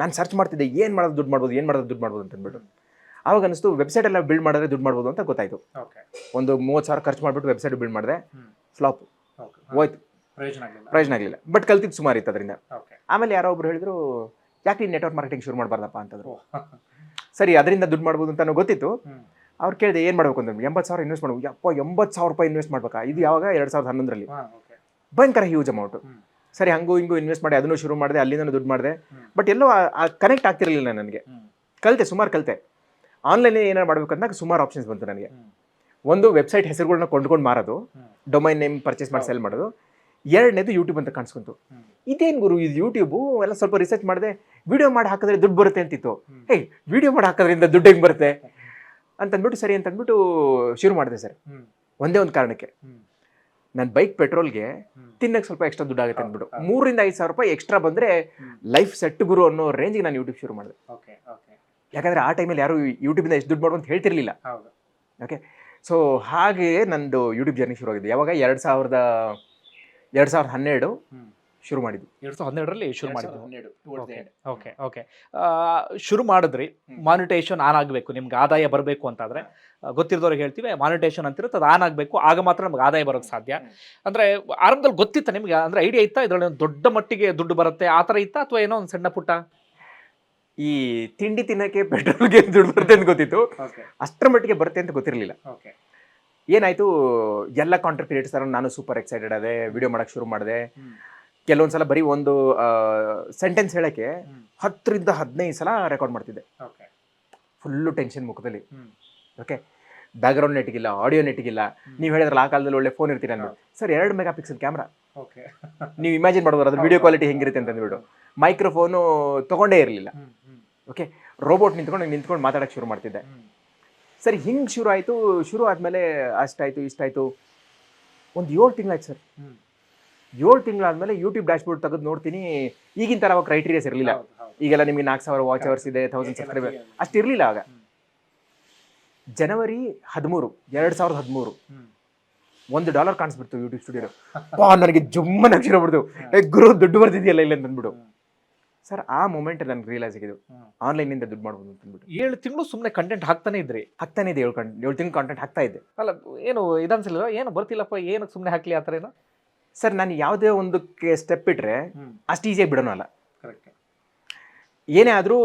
ನಾನು ಸರ್ಚ್ ಮಾಡ್ತಿದ್ದೆ ಏನು ಮಾಡೋದು ದುಡ್ಡು ಮಾಡ್ಬೋದು ಏನು ಮಾಡೋದು ದುಡ್ಡು ಮಾಡ್ಬೋದು ಅಂತ ಅಂದ್ಬಿಟ್ಟು ಅವಾಗ ಅನಿಸ್ತು ವೆಬ್ಸೈಟ್ ಎಲ್ಲ ಬಿಲ್ಡ್ ಮಾಡಿದ್ರೆ ದುಡ್ಡು ಮಾಡ್ಬೋದು ಅಂತ ಗೊತ್ತಾಯ್ತು. ಒಂದು ಮೂವತ್ತು ಸಾವಿರ ಖರ್ಚು ಮಾಡಿಬಿಟ್ಟು ವೆಬ್ಸೈಟ್ ಬಿಲ್ಡ್ ಮಾಡಿದೆ. ಫ್ಲಾಪ್ ಹೋಯ್ತು. ಪ್ರಯೋಜನ ಆಗಲಿಲ್ಲ. ಬಟ್ ಕಲ್ತಿದ್ದು ಸುಮಾರು ಇತ್ತು ಅದರಿಂದ ಆಮೇಲೆ ಯಾರೋ ಒಬ್ರು ಹೇಳಿದ್ರು ಯಾಕೆ ನೀನು ನೆಟ್ವರ್ಕ್ ಮಾರ್ಕೆಟಿಂಗ್ ಶುರು ಮಾಡಬಾರ್ದಪ್ಪ? ಅಂತಂದ್ರು. ಸರಿ ಅದರಿಂದ ದುಡ್ಡು ಮಾಡ್ಬೋದು ಅಂತ ಗೊತ್ತಿತ್ತು. ಅವ್ರು ಕೇಳಿದೆ ಏನು ಮಾಡಬೇಕು ಅಂತ? ಎಂಬತ್ತು ಸಾವಿರ ಇನ್ವೆಸ್ಟ್ ಮಾಡ್ಬೇಕು. ಯಪ್ಪ ಎಂಬತ್ತು ಸಾವಿರ ರೂಪಾಯಿ ಇನ್ವೆಸ್ಟ್ ಮಾಡ್ಬೇಕಾ? ಇದು ಯಾವಾಗ? ಎರಡು ಸಾವಿರದ ಹನ್ನೊಂದರಲ್ಲಿ. ಭಯಂಕರ ಹ್ಯೂಜ್ ಅಮೌಂಟು ಸರಿ ಹಂಗೂ ಹಿಂಗೂ ಇನ್ವೆಸ್ಟ್ ಮಾಡಿ ಅದನ್ನು ಶುರು ಮಾಡಿದೆ ಅಲ್ಲಿಂದ ದುಡ್ಡು ಮಾಡಿದೆ. ಬಟ್ ಎಲ್ಲೋ ಕನೆಕ್ಟ್ ಆಗ್ತಿರಲಿಲ್ಲ ನನಗೆ. ಕಲಿತೆ ಸುಮಾರು ಕಲಿತೆ. ಆನ್ಲೈನ್ ಏನಾರು ಮಾಡ್ಬೇಕು ಅಂದಾಗ ಸುಮಾರು ಆಪ್ಷನ್ಸ್ ಬಂತು ನನಗೆ. ಒಂದು ವೆಬ್ಸೈಟ್ ಹೆಸರುಗಳನ್ನ ಕೊಂಡ್ಕೊಂಡು ಮಾರೋದು. ಡೊಮೈನ್ ನೇಮ್ ಪರ್ಚೇಸ್ ಮಾಡಿ ಸೆಲ್ ಮಾಡೋದು ಎರಡನೇದು ಯೂಟ್ಯೂಬ್ ಅಂತ ಕಾಣಿಸ್ಕೊಂತು. ಇದೇನು ಗುರು ಇದು ಯೂಟ್ಯೂಬು ಎಲ್ಲ ಸ್ವಲ್ಪ ರಿಸರ್ಚ್ ಮಾಡಿದೆ ವಿಡಿಯೋ ಮಾಡಿ ಹಾಕಿದ್ರೆ ದುಡ್ಡು ಬರುತ್ತೆ ಅಂತಿತ್ತು. ಹೇ ವಿಡಿಯೋ ಮಾಡಿ ಹಾಕೋದ್ರಿಂದ ದುಡ್ಡು ಹೆಂಗೆ ಬರುತ್ತೆ? ಅಂತಂದ್ಬಿಟ್ಟು ಸರಿ ಅಂತಂದ್ಬಿಟ್ಟು ಶುರು ಮಾಡಿದೆ ಸರ್. ಒಂದೇ ಒಂದು ಕಾರಣಕ್ಕೆ. ನನ್ನ ಬೈಕ್ ಪೆಟ್ರೋಲ್ಗೆ. ತಿನ್ನಕ್ಕೆ ಸ್ವಲ್ಪ ಎಕ್ಸ್ಟ್ರಾ ದುಡ್ಡು ಆಗುತ್ತೆ ಅಂದ್ಬಿಟ್ಟು. ಮೂರಿಂದ ಐದು ಸಾವಿರ ರೂಪಾಯಿ ಎಕ್ಸ್ಟ್ರಾ ಬಂದರೆ ಲೈಫ್ ಸೆಟ್ ಗುರು ಅನ್ನೋ ರೇಂಜಿಗೆ ನಾನು ಯೂಟ್ಯೂಬ್ ಶುರು ಮಾಡಿದೆ. ಓಕೆ ಓಕೆ ಯಾಕಂದರೆ ಆ ಟೈಮಲ್ಲಿ ಯಾರು ಯೂಟ್ಯೂಬಿಂದ ಎಷ್ಟು ದುಡ್ಡು ಮಾಡು ಅಂತ ಹೇಳ್ತಿರ್ಲಿಲ್ಲ. ಓಕೆ ಸೊ ಹಾಗೆ ನಂದು ಯೂಟ್ಯೂಬ್ ಜರ್ನಿ ಶುರು ಆಗಿದೆ ಯಾವಾಗ? ಎರಡು ಸಾವಿರದ ಎರಡು ಸಾವಿರದ ಹನ್ನೆರಡು. ಶುರು ಮಾಡಿದ್ವಿ. ಎರಡ್ ಸಾವಿರದ ಹನ್ನೆರಡರಲ್ಲಿ ಶುರು ಮಾಡಿದ್ವಿ. ಓಕೆ ಓಕೆ ಶುರು ಮಾಡಿದ್ರಿ. ಮಾನಿಟೇಷನ್ ಆನ್ ಆಗಬೇಕು. ನಿಮ್ಗೆ ಆದಾಯ ಬರಬೇಕು ಅಂತಾದ್ರೆ ಗೊತ್ತಿರೋರಿಗೆ ಹೇಳ್ತೀವಿ ಮಾನಿಟೇಷನ್ ಅಂತಿರುತ್ತೆ ಅದು ಆನ್ ಆಗಬೇಕು. ಆಗ ಮಾತ್ರ ನಮ್ಗೆ ಆದಾಯ ಬರೋಕ್ಕೆ ಸಾಧ್ಯ. ಅಂದರೆ ಆರಂಭದಲ್ಲಿ ಗೊತ್ತಿತ್ತ ನಿಮಗೆ ಅಂದ್ರೆ ಐಡಿಯಾ ಇತ್ತಾ? ಇದರಲ್ಲಿ ಒಂದು ದೊಡ್ಡ ಮಟ್ಟಿಗೆ ದುಡ್ಡು ಬರುತ್ತೆ. ಆ ಥರ ಇತ್ತಾ? ಅಥವಾ ಏನೋ ಒಂದು ಸಣ್ಣ ಪುಟ್ಟ? ಈ ತಿಂಡಿ ತಿನ್ನಕ್ಕೆ ಪೆಟ್ರೋಲ್ಗೆ <laughs> ದುಡ್ಡು ಬರುತ್ತೆ ಅಂತ ಗೊತ್ತಿತ್ತು. ಅಷ್ಟರ ಮಟ್ಟಿಗೆ ಬರುತ್ತೆ ಅಂತ ಗೊತ್ತಿರಲಿಲ್ಲ. ಏನಾಯಿತು ಏನಾಯ್ತು? ಎಲ್ಲ ಕಾಂಟ್ರಾಕ್ಟ್ ಕ್ರಿಯೇಟರ್ಸ್ ನಾನು ಸೂಪರ್ ಎಕ್ಸೈಟೆಡ್ ಅದೇ ವಿಡಿಯೋ ಮಾಡೋಕ್ಕೆ ಶುರು ಮಾಡಿದೆ. ಕೆಲವೊಂದ್ಸಲ ಬರೀ ಒಂದು ಸೆಂಟೆನ್ಸ್ ಹೇಳಕ್ಕೆ ಹತ್ತರಿಂದ ಹದಿನೈದು ಸಲ ರೆಕಾರ್ಡ್ ಮಾಡ್ತಿದ್ದೆ. ಓಕೆ ಫುಲ್ಲು ಟೆನ್ಷನ್ ಮುಖದಲ್ಲಿ. ಓಕೆ ಬ್ಯಾಕ್ಗ್ರೌಂಡ್ ನೆಟ್ಗಿಲ್ಲ ಆಡಿಯೋ ನೆಟ್ಗಿಲ್ಲ. ನೀವು ಹೇಳಿದ್ರಲ್ಲ ಆ ಕಾಲದಲ್ಲಿ ಒಳ್ಳೆ ಫೋನ್ ಇರ್ತೀರ ಅಂದ್ರೆ. ಸರ್ ಎರಡು ಮೆಗಾ ಪಿಕ್ಸೆಲ್ ಕ್ಯಾಮ್ರಾ ಓಕೆ ನೀವು ಇಮ್ಯಾಜಿನ್ ಮಾಡ್ಬೋದು ಅದ್ರ ವಿಡಿಯೋ ಕ್ವಾಲಿಟಿ ಹೆಂಗಿರುತ್ತೆ ಅಂತ ಹೌದು, ಅಂದ್ಬಿಟ್ಟು ಮೈಕ್ರೋಫೋನು ತಗೊಂಡೇ ಇರಲಿಲ್ಲ. ಓಕೆ ರೋಬೋಟ್ ನಿಂತ್ಕೊಂಡು ನಿಂತ್ಕೊಂಡು ಮಾತಾಡಕ್ಕೆ ಶುರು ಮಾಡ್ತಿದ್ದೆ. ಸರ್ ಹಿಂಗೆ ಶುರು ಆಯಿತು ಶುರು ಆದಮೇಲೆ ಅಷ್ಟಾಯಿತು ಇಷ್ಟಾಯಿತು ಒಂದು ಏಳು ತಿಂಗಳಾಯ್ತು ಸರ್ ಏಳು ತಿಂಗಳಾದ್ಮೇಲೆ ಯೂಟ್ಯೂಬ್ ಡ್ಯಾಶ್ಬೋರ್ಡ್ ತೆಗೆದು ನೋಡ್ತೀನಿ. ಈಗಿನ ಥರ ಅವಾಗ ಕ್ರೈಟೀರಿಯಾಸ್ ಇರಲಿಲ್ಲ. ಈಗೆಲ್ಲ ನಿಮಗೆ ನಾಲ್ಕು ಸಾವಿರ ವಾಚ್ ಅವರ್ಸ್ ಇದೆ ತೌಸಂಡ್ ಸಬ್ಸ್ಕ್ರೈಬರ್ ಅಷ್ಟು ಇರಲಿಲ್ಲ ಆಗ. ಜನವರಿ ಹದಿಮೂರು ಎರಡು ಸಾವಿರದ ಹದಿಮೂರು. ಒಂದು ಡಾಲರ್ ಕಾಣಿಸ್ಬಿಡ್ತು ಯೂಟ್ಯೂಬ್ ಸ್ಟುಡಿಯೋ ಪಾ ನನಗೆ ಜುಮ್ಮ ಅಕ್ಷರ ಏ ಗುರು ದುಡ್ಡು ಬರ್ತಿದೆಯಲ್ಲ ಇಲ್ಲ ಅಂತ ಅಂದ್ಬಿಡು. ಸರ್ ಆ ಮೂಮೆಂಟ್ ನನಗೆ ರಿಯಲೈಸ್ ಆಗಿದ್ದು. ಆನ್ಲೈನಿಂದ ದುಡ್ಡು ಮಾಡ್ಬೋದು ಅಂತ ಅಂದ್ಬಿಟ್ಟು. ಏಳು ತಿಂಗಳು ಸುಮ್ಮನೆ ಕಂಟೆಂಟ್ ಹಾಕ್ತಾನೆ ಇದ್ರಿ? ಹಾಕ್ತಾನೆ ಇದೆ ಏಳು ಕಂಟೆಂಟ್ ಏಳು ತಿಂಗಳು ಕಂಟೆಂಟ್ ಹಾಕ್ತಾ ಇದ್ದೆ. ಅಲ್ಲ ಏನು ಇದನ್ಸಿಲ್ಲ ಏನು ಬರ್ತಿಲ್ಲಪ್ಪ ಏನಕ್ಕೆ ಸುಮ್ಮನೆ ಹಾಕ್ಲಿ ಆ ಥರ ಏನೋ? ಸರ್ ನಾನು ಯಾವುದೇ ಒಂದಕ್ಕೆ ಸ್ಟೆಪ್ ಇಟ್ಟರೆ ಅಷ್ಟು ಈಸಿಯಾಗಿ ಬಿಡೋನಲ್ಲ ಏನೇ ಆದರೂ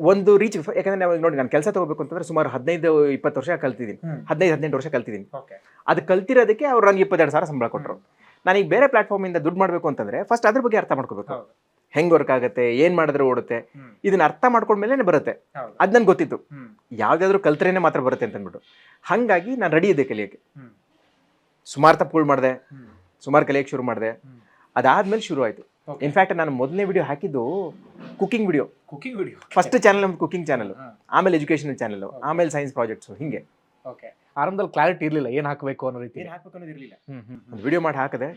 ಒಂದು ರೀಚ್ ಯಾಕಂದ್ರೆ ನಾವು ನೋಡಿ ನಾನು ಕೆಲಸ ತಗೋಬೇಕು ಅಂತಂದ್ರೆ ಸುಮಾರು ಹದಿನೈದು ಇಪ್ಪತ್ತು ವರ್ಷ ಕಲ್ತಿದ್ದೀನಿ. ಹದಿನೈದು ಹದಿನೆಂಟು ವರ್ಷ ಕಲ್ತಿದ್ದೀನಿ. ಅದು ಕಲ್ತಿರೋದಕ್ಕೆ ಅವ್ರು ನನಗೆ ಇಪ್ಪತ್ತೆರಡು ಸಾವಿರ ಸಂಬಳ ಕೊಟ್ಟರು ನಾನೀಗ ಬೇರೆ ಪ್ಲಾಟ್ಫಾರ್ಮಿಂದ ದುಡ್ಡು ಮಾಡಬೇಕು ಅಂತಂದ್ರೆ ಫಸ್ಟ್ ಅದ್ರ ಬಗ್ಗೆ ಅರ್ಥ ಮಾಡ್ಕೋಬೇಕು. ಹೆಂಗೆ ವರ್ಕ್ ಆಗುತ್ತೆ ಏನ್ ಮಾಡಿದ್ರೆ ಓಡುತ್ತೆ ಇದನ್ನ ಅರ್ಥ ಮಾಡ್ಕೊಂಡ್ಮೇಲೆ ಬರುತ್ತೆ. ಅದು ನನ್ಗೆ ಗೊತ್ತಿತ್ತು ಯಾವ್ದಾದ್ರು ಕಲ್ತ್ರೇನೆ ಮಾತ್ರ ಬರುತ್ತೆ ಅಂತ ಅಂದ್ಬಿಟ್ಟು. ಹಾಗಾಗಿ ನಾನು ರೆಡಿ ಇದ್ದೆ ಕಲಿಯೋಕ್ಕೆ ಸುಮಾರು ತಪ್ಪುಗಳು ಮಾಡಿದೆ ಸುಮಾರು ಕಲಿಯಕ್ಕೆ ಶುರು ಮಾಡಿದೆ. ಅದಾದ್ಮೇಲೆ ಶುರು ಆಯಿತು. ಇನ್ಫ್ಯಾಕ್ಟ್ ನಾನು ಮೊದಲನೇ ವಿಡಿಯೋ ಹಾಕಿದ್ದು cooking video cooking video first channel ನಮ್ಮ ಕುಕಿಂಗ್ ಚಾನಲ್ ಆಮೇಲೆ ಎಜುಕೇಶನ್ ಚಾನಲ್ ಆಮೇಲೆ ಸೈನ್ಸ್ ಪ್ರಾಜೆಕ್ಟ್ಸ್ ಹಿಂಗೆ. ಓಕೆ ಆರಂಭದಲ್ಲಿ ಕ್ಲಾರಿಟಿ ಇರಲಿಲ್ಲ ಏನು ಹಾಕಬೇಕು ಅನ್ನೋ ರೀತಿ. ಏನು ಹಾಕಬೇಕು ಅನ್ನೋದಿರಲಿಲ್ಲ ಹ್ಮ್ ಹ್ಮ್ ಒಂದು ವಿಡಿಯೋ ಮಾಡಿ ಹಾಕಿದೆ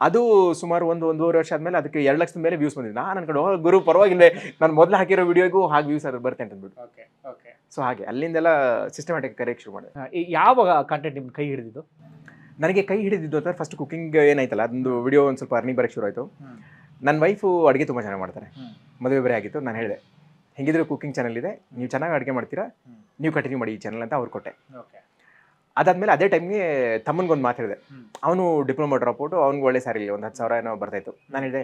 ಅದು ಸುಮಾರು ಒಂದು ಒಂದೂವರೆ ವರ್ಷ ಆದ್ಮೇಲೆ ಅದಕ್ಕೆ ಎರಡು ಲಕ್ಷದ ಮೇಲೆ ವ್ಯೂಸ್ ಬಂದಿದೆ. ನಾನು ಅನ್ಕೊಂಡು "ಓ, ಗುರು ಪರವಾಗಿಲ್ಲ ನಾನು ಮೊದಲು ಹಾಕಿರೋ ವಿಡಿಯೋಗೂ ಹಾಗೆ ವ್ಯೂಸ್ ಅದು ಬರುತ್ತೆ ಅಂತ ಅಂದ್ಬಿಟ್ಟು. ಓಕೆ ಓಕೆ ಸೊ ಹಾಗೆ ಅಲ್ಲಿಂದೆಲ್ಲ ಸಿಸ್ಟಮ್ಯಾಟಿಕ್ ಕರೆಕ್ಟ್ ಶುರು ಮಾಡಿದೆ. ಯಾವಾಗ ಕಂಟೆಂಟ್ ನಿಮ್ಮ ಕೈ ಹಿಡಿದಿದ್ದು? ನನಗೆ ಕೈ ಹಿಡಿದಿದ್ದು ಅಂತ ಫಸ್ಟ್ ಕುಕಿಂಗ್ ಏನಾಯ್ತಲ್ಲ ಅದೊಂದು ವಿಡಿಯೋ ಒಂದು ಸ್ವಲ್ಪ ಅರ್ನಿಂಗ್ ಬರೋಕ್ಕೆ ಶುರು ಆಯಿತು. ನನ್ನ ವೈಫು ಅಡುಗೆ ತುಂಬ ಚೆನ್ನಾಗಿ ಮಾಡ್ತಾರೆ. ಮದುವೆ ಬೇರೆ ಆಗಿತ್ತು ನಾನು ಹೇಳಿದೆ ಹೆಂಗಿದ್ರು ಕುಕಿಂಗ್ ಚಾನಲ್ ಇದೆ ನೀವು ಚೆನ್ನಾಗಿ ಅಡುಗೆ ಮಾಡ್ತೀರಾ ನೀವು ಕಂಟಿನ್ಯೂ ಮಾಡಿ ಈ ಚಾನಲ್ ಅಂತ ಅವ್ರು ಕೊಟ್ಟೆ. ಅದಾದಮೇಲೆ ಅದೇ ಟೈಮ್ಗೆ ತಮ್ಮನಿಗೊಂದು ಮಾತು ಹೇಳಿದೆ. ಹ್ಮ್. ಅವನು ಡಿಪ್ಲೊಮಾ ಡ್ರಾಪ್ ಔಟು ಅವ್ನಿಗೆ ಒಳ್ಳೆ ಸ್ಯಾರಿ ಒಂದು ಹತ್ತು ಸಾವಿರ ಏನೋ ಬರ್ತಾಯಿತ್ತು ನಾನು ಹೇಳಿದೆ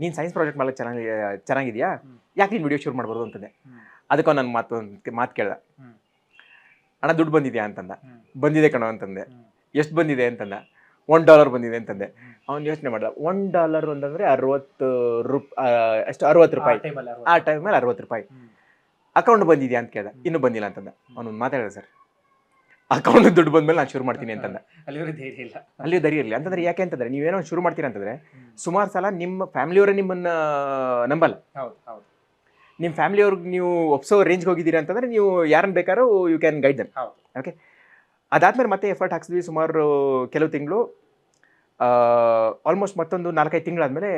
ನೀನು ಸೈನ್ಸ್ ಪ್ರಾಜೆಕ್ಟ್ ಮಾಡಕ್ಕೆ ಚೆನ್ನಾಗಿ ಚೆನ್ನಾಗಿದೆಯಾ? ಯಾಕೆ ನೀನು ವಿಡಿಯೋ ಶುರು ಮಾಡ್ಬೋದು ಅಂತಂದೆ. ಅದಕ್ಕೆ ನನ್ನ ಮಾತು ಮಾತು ಕೇಳ್ದ. ಅಣ್ಣ ದುಡ್ಡು ಬಂದಿದೆಯಾ? ಅಂತಂದ. ಬಂದಿದೆ ಕಣೋ ಅಂತಂದೆ. ಎಷ್ಟು ಬಂದಿದೆ ಅಂತಂದ? ಒನ್ ಡಾಲರ್ ಬಂದಿದೆ ಅಂತಂದೆ. ಅವ್ನು ಯೋಚನೆ ಮಾಡ್ದ ಒನ್ ಡಾಲರ್ ಅಂತಂದ್ರೆ ಅರವತ್ತು ರೂಪ್ ಆ, ಎಷ್ಟು ಅರವತ್ತು ರೂಪಾಯಿ. ಆ ಟೈಮ್ ಮೇಲೆ ಅರವತ್ತು ರೂಪಾಯಿ. ಅಕೌಂಟ್ ಬಂದಿದ್ಯಾ ಅಂತ ಕೇಳ್ದ. ಇನ್ನೂ ಬಂದಿಲ್ಲ ಅಂತಂದ. ಅವನು ಮಾತಾಡಿದ ಸರ್ ಅಕೌಂಟ್ ದುಡ್ಡು ಬಂದ್ಮೇಲೆ ನಾನು ಶುರು ಮಾಡ್ತೀನಿ ಅಂತಂದ. ಧೈರ್ಯ ಇಲ್ಲ. ಅಲ್ಲಿ ಧೈರ್ಯ ಇರಲಿ ಅಂತಂದ್ರೆ ಯಾಕೆ ಅಂತಂದ್ರೆ ನೀವೇನೋ ಶುರು ಮಾಡ್ತೀರಾ ಅಂತಂದ್ರೆ ಸುಮಾರು ಸಲ ನಿಮ್ಮ ಫ್ಯಾಮಿಲಿಯವರೇ ನಿಮ್ಮನ್ನ ನಂಬಲ್ಲ. ನಿಮ್ಮ ಫ್ಯಾಮಿಲಿಯವ್ರಿಗೆ ನೀವು ಒಪ್ಸೋ ರೇಂಜ್ಗೆ ಹೋಗಿದ್ದೀರಾ ಅಂತಂದ್ರೆ ನೀವು ಯಾರನ್ನು ಬೇಕಾದ್ರೂ you can guide them. Okay ಅದಾದ್ಮೇಲೆ ಮತ್ತೆ ಎಫರ್ಟ್ ಹಾಕ್ಸಿದ್ವಿ ಸುಮಾರು ಕೆಲವು ತಿಂಗಳು. ಆಲ್ಮೋಸ್ಟ್ ಮತ್ತೊಂದು ನಾಲ್ಕೈದು ತಿಂಗಳಾದ್ಮೇಲೆ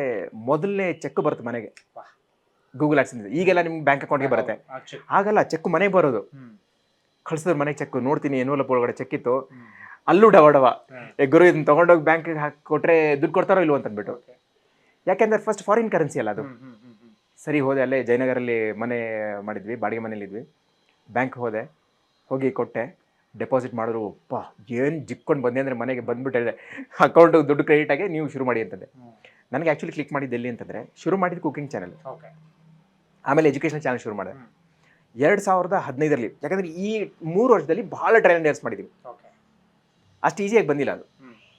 ಮೊದಲನೇ ಚೆಕ್ ಬರುತ್ತೆ ಮನೆಗೆ. ಗೂಗಲ್ ಆಕ್ಸಿಂದ ಈಗೆಲ್ಲ ನಿಮ್ಗೆ ಬ್ಯಾಂಕ್ ಅಕೌಂಟ್ಗೆ ಬರುತ್ತೆ. ಆಗಲ್ಲ ಚೆಕ್ ಮನೆಗೆ ಬರೋದು. ಕಳ್ಸಿದ್ರು ಮನೆಗೆ ಚೆಕ್ ನೋಡ್ತೀನಿ ಎನ್ವಲಪ್ ಒಳಗಡೆ ಚೆಕ್ ಇತ್ತು. ಅಲ್ಲೂ ಡವ ಡವ. ಗುರು ಇದನ್ನ ತಗೊಂಡೋಗಿ ಬ್ಯಾಂಕಿಗೆ ಹಾಕಿ ಕೊಟ್ರೆ ದುಡ್ಡು ಕೊಡ್ತಾರೋ ಇಲ್ವೋ ಅಂತ ಅಂದ್ಬಿಟ್ಟು ಯಾಕೆಂದ್ರೆ ಫಸ್ಟ್ ಫಾರಿನ್ ಕರೆನ್ಸಿ ಅಲ್ಲ ಅದು. ಸರಿ ಹೋದೆ ಅಲ್ಲೇ ಜಯನಗರಲ್ಲಿ ಮನೆ ಮಾಡಿದ್ವಿ ಬಾಡಿಗೆ ಮನೇಲಿದ್ವಿ ಬ್ಯಾಂಕ್ ಹೋದೆ ಹೋಗಿ ಕೊಟ್ಟೆ. ಡೆಪಾಸಿಟ್ ಮಾಡಿದ್ರು ಅಪ್ಪ ಏನು ಜಿಕ್ಕೊಂಡು ಬಂದೆ ಅಂದರೆ ಮನೆಗೆ ಬಂದುಬಿಟ್ಟಿದೆ ಹೇಳಿದೆ ಅಕೌಂಟ್ ದುಡ್ಡು ಕ್ರೆಡಿಟ್ ಆಗಿ ನೀವು ಶುರು ಮಾಡಿ ಅಂತಂದೆ. ನನಗೆ ಆ್ಯಕ್ಚುಲಿ ಕ್ಲಿಕ್ ಮಾಡಿದ್ದು ಎಲ್ಲಿ ಅಂತಂದರೆ ಶುರು ಮಾಡಿದ್ದು ಕುಕಿಂಗ್ ಚಾನಲ್ ಆಮೇಲೆ ಎಜುಕೇಷನ್ ಚಾನಲ್ ಶುರು ಮಾಡಿದೆ. ಎರಡು ಸಾವಿರದ ಹದಿನೈದರಲ್ಲಿ ಯಾಕಂದರೆ ಈ ಮೂರು ವರ್ಷದಲ್ಲಿ ಭಾಳ ಟ್ರಯಲ್ ಅಂಡ್ ಮಾಡಿದ್ದೀವಿ. ಅಷ್ಟು ಈಸಿಯಾಗಿ ಬಂದಿಲ್ಲ ಅದು.